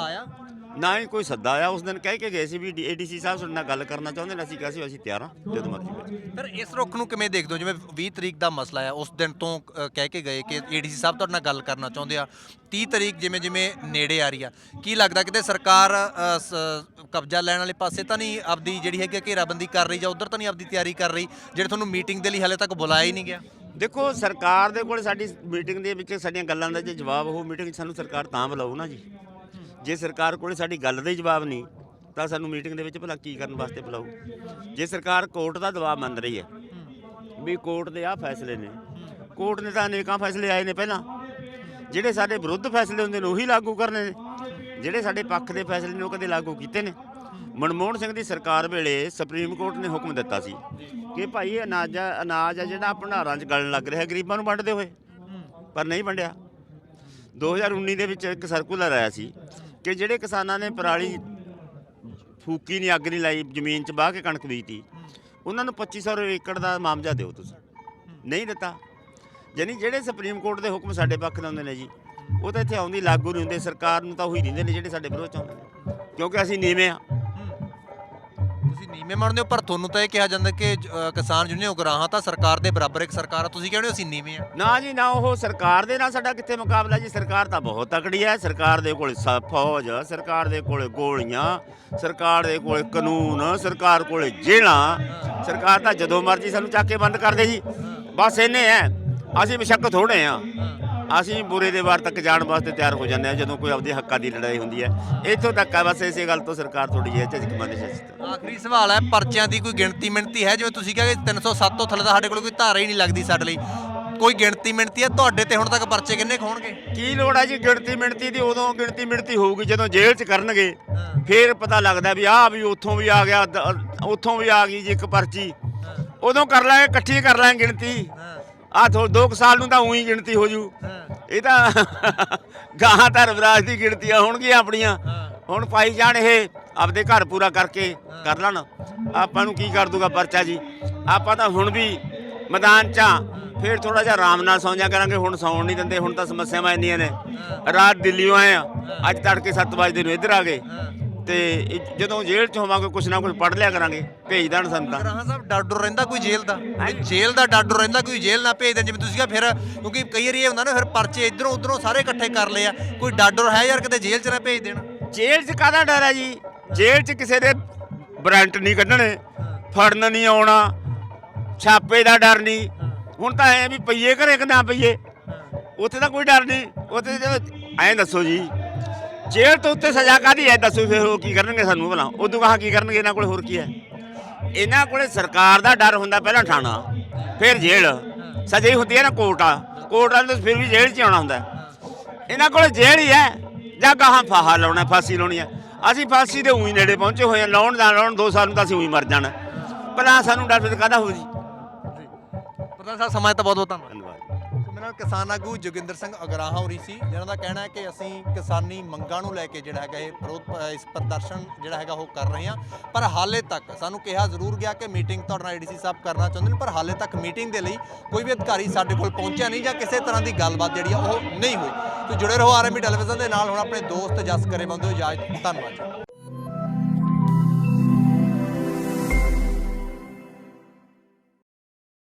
ਨਾ ਹੀ ਕੋਈ ਸੱਦਾ ਆਇਆ ਉਸ ਦਿਨ ਕਹਿ ਕੇ ਗਏ ਸੀ ਵੀ ਏਡੀਸੀ ਸਾਹਿਬ ਸਾਡੇ ਨਾਲ ਗੱਲ ਕਰਨਾ ਚਾਹੁੰਦੇ ਨੇ ਅਸੀਂ ਕਿਹਾ ਸੀ ਅਸੀਂ ਤਿਆਰ ਹਾਂ ਜਦੋਂ ਮਰਜ਼ੀ ਬੈਠੋ। ਫਿਰ ਇਸ ਰੁੱਖ ਨੂੰ ਕਿਵੇਂ ਦੇਖਦੇ ਹੋ? ਜਿਵੇਂ 20 ਤਰੀਕ ਦਾ ਮਸਲਾ ਹੈ ਉਸ ਦਿਨ ਤੋਂ ਅ, ਕਹਿ ਕੇ ਗਏ ਕਿ ਏਡੀਸੀ ਸਾਹਿਬ ਤੁਹਾਡੇ ਨਾਲ ਗੱਲ ਕਰਨਾ ਚਾਹੁੰਦੇ ਆ। 30 ਤਰੀਕ ਜਿਵੇਂ ਜਿਵੇਂ ਨੇੜੇ ਆ ਰਹੀ ਆ ਕੀ ਲੱਗਦਾ ਕਿਤੇ ਸਰਕਾਰ ਅ, ਸ- ਕਬਜ਼ਾ ਲੈਣ ਵਾਲੇ ਪਾਸੇ ਤਾਂ ਨਹੀਂ ਆਪਦੀ ਜਿਹੜੀ ਹੈਗੀ ਆ ਘੇਰਾਬੰਦੀ ਕਰ ਰਹੀ ਜਾਂ ਉਧਰ ਤਾਂ ਨਹੀਂ ਆਪਦੀ ਤਿਆਰੀ ਕਰ ਰਹੀ ਜਿਹੜੇ ਤੁਹਾਨੂੰ ਮੀਟਿੰਗ ਦੇ ਲਈ ਹਾਲੇ ਤੱਕ ਬੁਲਾਇਆ ਹੀ ਨਹੀਂ ਗਿਆ? ਦੇਖੋ ਸਰਕਾਰ ਦੇ ਕੋਲ ਸਾਡੀ ਮੀਟਿੰਗ ਦੇ ਵਿੱਚ ਸਾਡੀਆਂ ਗੱਲਾਂ ਦਾ ਜੇ ਜਵਾਬ ਹੋ ਮੀਟਿੰਗ ਸਾਨੂੰ ਸਰਕਾਰ ਤਾਂ ਬੁਲਾਊ ਨਾ ਜੀ। ਜੇ ਸਰਕਾਰ ਕੋਲੇ ਸਾਡੀ ਗੱਲ ਦਾ ਹੀ ਜਵਾਬ ਨਹੀਂ, ਤਾਂ ਸਾਨੂੰ ਮੀਟਿੰਗ ਦੇ ਵਿੱਚ ਭਲਾ ਕੀ ਕਰਨ ਵਾਸਤੇ ਬੁਲਾਊ? ਜੇ ਸਰਕਾਰ ਕੋਰਟ ਦਾ ਦਬਾਅ ਮੰਨ ਰਹੀ ਹੈ, ਵੀ ਕੋਰਟ ਦੇ ਆਹ ਫੈਸਲੇ ਨੇ, ਕੋਰਟ ਨੇ ਤਾਂ ਅਨੇਕਾਂ ਫੈਸਲੇ ਆਏ ਨੇ ਪਹਿਲਾਂ। ਜਿਹੜੇ ਸਾਡੇ ਵਿਰੁੱਧ ਫੈਸਲੇ ਹੁੰਦੇ ਨੇ, ਉਹੀ ਲਾਗੂ ਕਰਨੇ ਨੇ। ਜਿਹੜੇ ਸਾਡੇ ਪੱਖ ਦੇ ਫੈਸਲੇ ਨੇ, ਉਹ ਕਦੇ ਲਾਗੂ ਕੀਤੇ ਨੇ। ਮਨਮੋਹਨ ਸਿੰਘ ਦੀ ਸਰਕਾਰ ਵੇਲੇ ਸੁਪਰੀਮ ਕੋਰਟ ਨੇ ਹੁਕਮ ਦਿੱਤਾ ਸੀ ਕਿ ਭਾਈ ਇਹ ਅਨਾਜ ਆ- ਅਨਾਜ ਆ ਜਿਹੜਾ ਭੰਡਾਰਾਂ 'ਚ ਗਲਣ ਲੱਗ ਰਿਹਾ, ਗਰੀਬਾਂ ਨੂੰ ਵੰਡਦੇ ਹੋਏ। ਪਰ ਨਹੀਂ ਵੰਡਿਆ। 2019 ਦੇ ਵਿੱਚ ਇੱਕ ਸਰਕੂਲਰ ਆਇਆ ਸੀ। ਕਿ ਜਿਹੜੇ ਕਿਸਾਨਾਂ ਨੇ ਪਰਾਲੀ ਫੂਕੀ ਨਹੀਂ, ਅੱਗ ਨਹੀਂ ਲਾਈ, ਜ਼ਮੀਨ 'ਚ ਬਾਹ ਕੇ ਕਣਕ ਬੀਜਤੀ, ਉਹਨਾਂ ਨੂੰ 2500 ਰੁਪਏ ਏਕੜ ਦਾ ਮਾਮਜਾ ਦਿਓ ਤੁਸੀਂ। ਨਹੀਂ ਦਿੱਤਾ। ਯਾਨੀ ਜਿਹੜੇ ਸੁਪਰੀਮ ਕੋਰਟ ਦੇ ਹੁਕਮ ਸਾਡੇ ਪੱਖ ਦੇ ਹੁੰਦੇ ਨੇ ਜੀ, ਉਹ ਤਾਂ ਇੱਥੇ ਆਉਂਦੀ, ਲਾਗੂ ਨਹੀਂ ਹੁੰਦੇ, ਸਰਕਾਰ ਨੂੰ ਤਾਂ ਉਹੀ ਦਿੰਦੇ ਨੇ ਜਿਹੜੇ ਸਾਡੇ ਵਿਰੋਧ ਚ ਆਉਂਦੇ ਨੇ। ਕਿਉਂਕਿ ਅਸੀਂ ਨੀਵੇਂ ਆ। ਨੀਵੇਂ ਮੰਨਦੇ ਹੋ ਪਰ ਤੁਹਾਨੂੰ ਤਾਂ ਇਹ ਕਿਹਾ ਜਾਂਦਾ ਕਿ ਅ, ਕਿਸਾਨ ਯੂਨੀਅਨ ਉਗਰਾਹਾਂ ਤਾਂ ਸਰਕਾਰ ਦੇ ਬਰਾਬਰ ਇੱਕ ਸਰਕਾਰ ਆ। ਤੁਸੀਂ ਕਹਿੰਦੇ ਹੋ? ਅਸੀਂ ਨੀਵੇਂ ਆ। ਨਾ ਜੀ ਨਾ ਉਹ ਸਰਕਾਰ ਦੇ ਨਾਲ ਸਾਡਾ ਕਿੱਥੇ ਮੁਕਾਬਲਾ ਜੀ? ਸਰਕਾਰ ਤਾਂ ਬਹੁਤ ਤਕੜੀ ਹੈ। ਸਰਕਾਰ ਦੇ ਕੋਲ ਸ- ਫੌਜ ਸਰਕਾਰ ਦੇ ਕੋਲ ਗੋਲੀਆਂ ਸਰਕਾਰ ਦੇ ਕੋਲ ਕਾਨੂੰਨ ਸਰਕਾਰ ਕੋਲ ਜੇਲ੍ਹਾਂ। ਸਰਕਾਰ ਤਾਂ ਜਦੋਂ ਮਰਜ਼ੀ ਸਾਨੂੰ ਚੱਕ ਕੇ ਬੰਦ ਕਰ ਦੇ ਜੀ। ਬਸ ਇੰਨੇ ਹੈ ਅਸੀਂ ਬੇਸ਼ੱਕ ਥੋੜੇ ਆ। ਅਸੀਂ ਬੁਰੇ ਦੇ ਵਾਰ ਤੱਕ ਜਾਣ ਵਾਸਤੇ ਤਿਆਰ ਹੋ ਜਾਂਦੇ ਆ ਜਦੋਂ ਕੋਈ ਆਪਦੇ ਹੱਕਾਂ ਦੀ ਲੜਾਈ ਹੁੰਦੀ ਹੈ। ਇੱਥੋਂ ਤੱਕ ਹੈ ਬਸ ਇਸੇ ਗੱਲ ਤੋਂ ਸਰਕਾਰ ਥੋੜੀ ਜਿਹੀ ਝਿਜਕ ਮੰਨ ਸ਼ਸਤ ਆਖਰੀ ਸਵਾਲ ਹੈ ਪਰਚਿਆਂ ਦੀ ਕੋਈ ਗਿਣਤੀ ਮਿਣਤੀ ਹੈ? ਜਿਵੇਂ ਤੁਸੀਂ ਕਿਹਾ ਕਿ 307 ਤੋਂ ਥੱਲੇ ਦਾ ਸਾਡੇ ਕੋਲ ਕੋਈ ਧਾਰਾ ਹੀ ਨਹੀਂ ਲੱਗਦੀ ਸਾਡੇ ਲਈ। ਕੋਈ ਗਿਣਤੀ ਮਿਣਤੀ ਹੈ? ਤੁਹਾਡੇ ਤੇ ਹੁਣ ਤੱਕ ਪਰਚੇ ਕਿੰਨੇ ਕੁ ਹੋਣਗੇ? ਕੀ ਲੋੜ ਆ ਜੀ ਗਿਣਤੀ ਮਿਣਤੀ ਦੀ? ਉਦੋਂ ਗਿਣਤੀ ਮਿਣਤੀ ਹੋਊਗੀ ਜਦੋਂ ਜੇਲ੍ਹ 'ਚ ਕਰਨਗੇ ਫੇਰ ਪਤਾ ਲੱਗਦਾ ਵੀ ਆਹ ਵੀ ਉੱਥੋਂ ਵੀ ਆ ਗਿਆ ਉੱਥੋਂ ਵੀ ਆ ਗਈ ਜੀ ਇੱਕ ਪਰਚੀ। ਉਦੋਂ ਕਰ ਲਾਂਗੇ ਇਕੱਠੀ ਕਰ ਲਾਂਗੇ ਗਿਣਤੀ। ਆਹ ਥੋ ਦੋ ਕੁ ਸਾਲ ਨੂੰ ਤਾਂ ਉਹੀ ਗਿਣਤੀ ਹੋ ਜੂ। ਇਹ ਤਾਂ ਗਾਹਾਂ ਤਾਂ ਰਵਰਾਜ ਦੀ ਗਿਣਤੀਆਂ ਹੋਣਗੀਆਂ ਆਪਣੀਆਂ। ਹੁਣ ਪਾਈ ਜਾਣ ਇਹ ਆਪਦੇ ਘਰ ਪੂਰਾ ਕਰਕੇ ਕਰ ਲੈਣ। ਆਪਾਂ ਨੂੰ ਕੀ ਕਰ ਦੂਗਾ ਪਰਚਾ ਜੀ? ਆਪਾਂ ਤਾਂ ਹੁਣ ਵੀ ਮੈਦਾਨ 'ਚ ਆਂ। ਫਿਰ ਥੋੜਾ ਜਿਹਾ ਆਰਾਮ ਨਾਲ ਸੌਂ ਜਾ ਕਰਾਂਗੇ। ਹੁਣ ਸੌਣ ਨਹੀਂ ਦਿੰਦੇ। ਹੁਣ ਤਾਂ ਸਮੱਸਿਆਵਾਂ ਇੰਨੀਆਂ ਨੇ। ਰਾਤ ਦਿੱਲੀੋਂ ਆਏ ਆ। ਅੱਜ ਤੜਕੇ 7 ਵਜੇ ਨੂੰ ਇੱਧਰ ਆ ਗਏ। ਤੇ ਇਹ ਜਦੋਂ ਜੇਲ੍ਹ 'ਚ ਹੋਵਾਂਗੇ ਕੁਛ ਨਾ ਕੁਛ ਪੜ੍ਹ ਲਿਆ ਕਰਾਂਗੇ ਭੇਜ ਦੇਣ ਸਾਨੂੰ ਤਾਂ। ਰਾਹਾਂ ਸਾਹਿਬ ਡਰ ਡਰ ਰਹਿੰਦਾ ਕੋਈ ਜੇਲ੍ਹ ਦਾ? ਜੇਲ੍ਹ ਦਾ ਡਰ ਡਰ ਰਹਿੰਦਾ ਕੋਈ ਜੇਲ੍ਹ ਨਾ ਭੇਜ ਦੇਣ ਜਿਵੇਂ ਤੁਸੀਂ ਕਿਹਾ ਫਿਰ ਕਿਉਂਕਿ ਕਈ ਵਾਰੀ ਇਹ ਹੁੰਦਾ ਨਾ ਫਿਰ ਪਰਚੇ ਇਧਰੋਂ ਉਧਰੋਂ ਸਾਰੇ ਇਕੱਠੇ ਕਰ ਲਏ ਆ। ਕੋਈ ਡਰ ਡਰ ਹੈ ਯਾਰ ਕਿਤੇ ਜੇਲ੍ਹ 'ਚ ਨਾ ਭੇਜ ਦੇਣ? ਜੇਲ੍ਹ 'ਚ ਕਾਹਦਾ ਡਰ ਹੈ ਜੀ? ਜੇਲ੍ਹ 'ਚ ਕਿਸੇ ਦੇ ਵਾਰੰਟ ਨਹੀਂ ਕੱਢਣੇ ਫੜਨ ਨਹੀਂ ਆਉਣਾ ਛਾਪੇ ਦਾ ਡਰ ਨਹੀਂ। ਹੁਣ ਤਾਂ ਐ ਵੀ ਪਈਏ ਘਰੇ ਕਿ ਨਾ ਪਈਏ? ਉੱਥੇ ਤਾਂ ਕੋਈ ਡਰ ਨਹੀਂ। ਉੱਥੇ ਐਂ ਦੱਸੋ ਜੀ ਜੇਲ੍ਹ ਤੋਂ ਉੱਤੇ ਸਜ਼ਾ ਕਾਦੀ ਐ ਦੱਸੋ ਫਿਰ ਉਹ ਕੀ ਕਰਨਗੇ ਸਾਨੂੰ ਭਲਾ? ਉਦੋਂ ਕਹਾ ਕੀ ਕਰਨਗੇ? ਇਹਨਾਂ ਕੋਲ ਹੋਰ ਕੀ ਹੈ? ਇਹਨਾਂ ਕੋਲੇ ਸਰਕਾਰ ਦਾ ਡਰ ਹੁੰਦਾ ਪਹਿਲਾਂ ਠਾਣਾ ਫਿਰ ਜੇਲ੍ਹ। ਸਜ਼ਾ ਹੀ ਹੁੰਦੀ ਹੈ ਨਾ ਕੋਰਟ। ਆ ਕੋਰਟ ਵਾਲੇ ਤਾਂ ਫਿਰ ਵੀ ਜੇਲ੍ਹ 'ਚ ਆਉਣਾ ਹੁੰਦਾ। ਇਹਨਾਂ ਕੋਲੇ ਜੇਲ੍ਹ ਹੀ ਹੈ। ਜਾਂ ਗਾਹਾਂ ਫਾਹਾ ਲਾਉਣਾ ਫਾਂਸੀ ਲਾਉਣੀ ਹੈ। ਅਸੀਂ ਫਾਂਸੀ ਦੇ ਉਹੀ ਨੇੜੇ ਪਹੁੰਚੇ ਹੋਏ ਹਾਂ। ਲਾਉਣ ਦਾ ਲਾਉਣ ਦੋ ਸਾਲ ਨੂੰ ਤਾਂ ਅਸੀਂ ਉਹੀ ਮਰ ਜਾਣਾ। ਭਲਾ ਸਾਨੂੰ ਡਰ ਫਿਰ ਕਾਹਦਾ ਹੋ ਜੀ? ਪ੍ਰਧਾਨ ਸਾਹਿਬ ਸਮਾਂ ਤਾਂ ਬਹੁਤ ਬਹੁਤ ਧੰਨਵਾਦ। ਨਾਲ ਕਿਸਾਨ ਆਗੂ ਜੋਗਿੰਦਰ ਸਿੰਘ ਅਗਰਾਹਾਂ ਹੋਰੀ ਸੀ ਜਿਨ੍ਹਾਂ ਦਾ ਕਹਿਣਾ ਹੈ ਕਿ ਅਸੀਂ ਕਿਸਾਨੀ ਮੰਗਾਂ ਨੂੰ ਲੈ ਕੇ ਜਿਹੜਾ ਹੈਗਾ ਇਹ ਵਿਰੋਧ ਇਸ ਪ੍ਰਦਰਸ਼ਨ ਜਿਹੜਾ ਹੈਗਾ ਉਹ ਕਰ ਰਹੇ ਹਾਂ। ਪਰ ਹਾਲੇ ਤੱਕ ਸਾਨੂੰ ਕਿਹਾ ਜ਼ਰੂਰ ਗਿਆ ਕਿ ਮੀਟਿੰਗ ਤੁਹਾਡੇ ਨਾਲ ਏਡੀਸੀ ਸਾਹਿਬ ਕਰਨਾ ਚਾਹੁੰਦੇ ਨੇ, ਪਰ ਹਾਲੇ ਤੱਕ ਮੀਟਿੰਗ ਦੇ ਲਈ ਕੋਈ ਵੀ ਅਧਿਕਾਰੀ ਸਾਡੇ ਕੋਲ ਪਹੁੰਚਿਆ ਨਹੀਂ ਜਾਂ ਕਿਸੇ ਤਰ੍ਹਾਂ ਦੀ ਗੱਲਬਾਤ ਜਿਹੜੀ ਆ ਉਹ ਨਹੀਂ ਹੋਈ। ਤੁਸੀਂ ਜੁੜੇ ਰਹੋ ਆਰਐਮਬੀ ਟੈਲੀਵਿਜ਼ਨ ਦੇ ਨਾਲ, ਹੁਣ ਆਪਣੇ ਦੋਸਤ ਜਸ ਕਰੇ ਬੰਦੇ ਹੋ ਇਜਾਜ਼ਤ, ਧੰਨਵਾਦ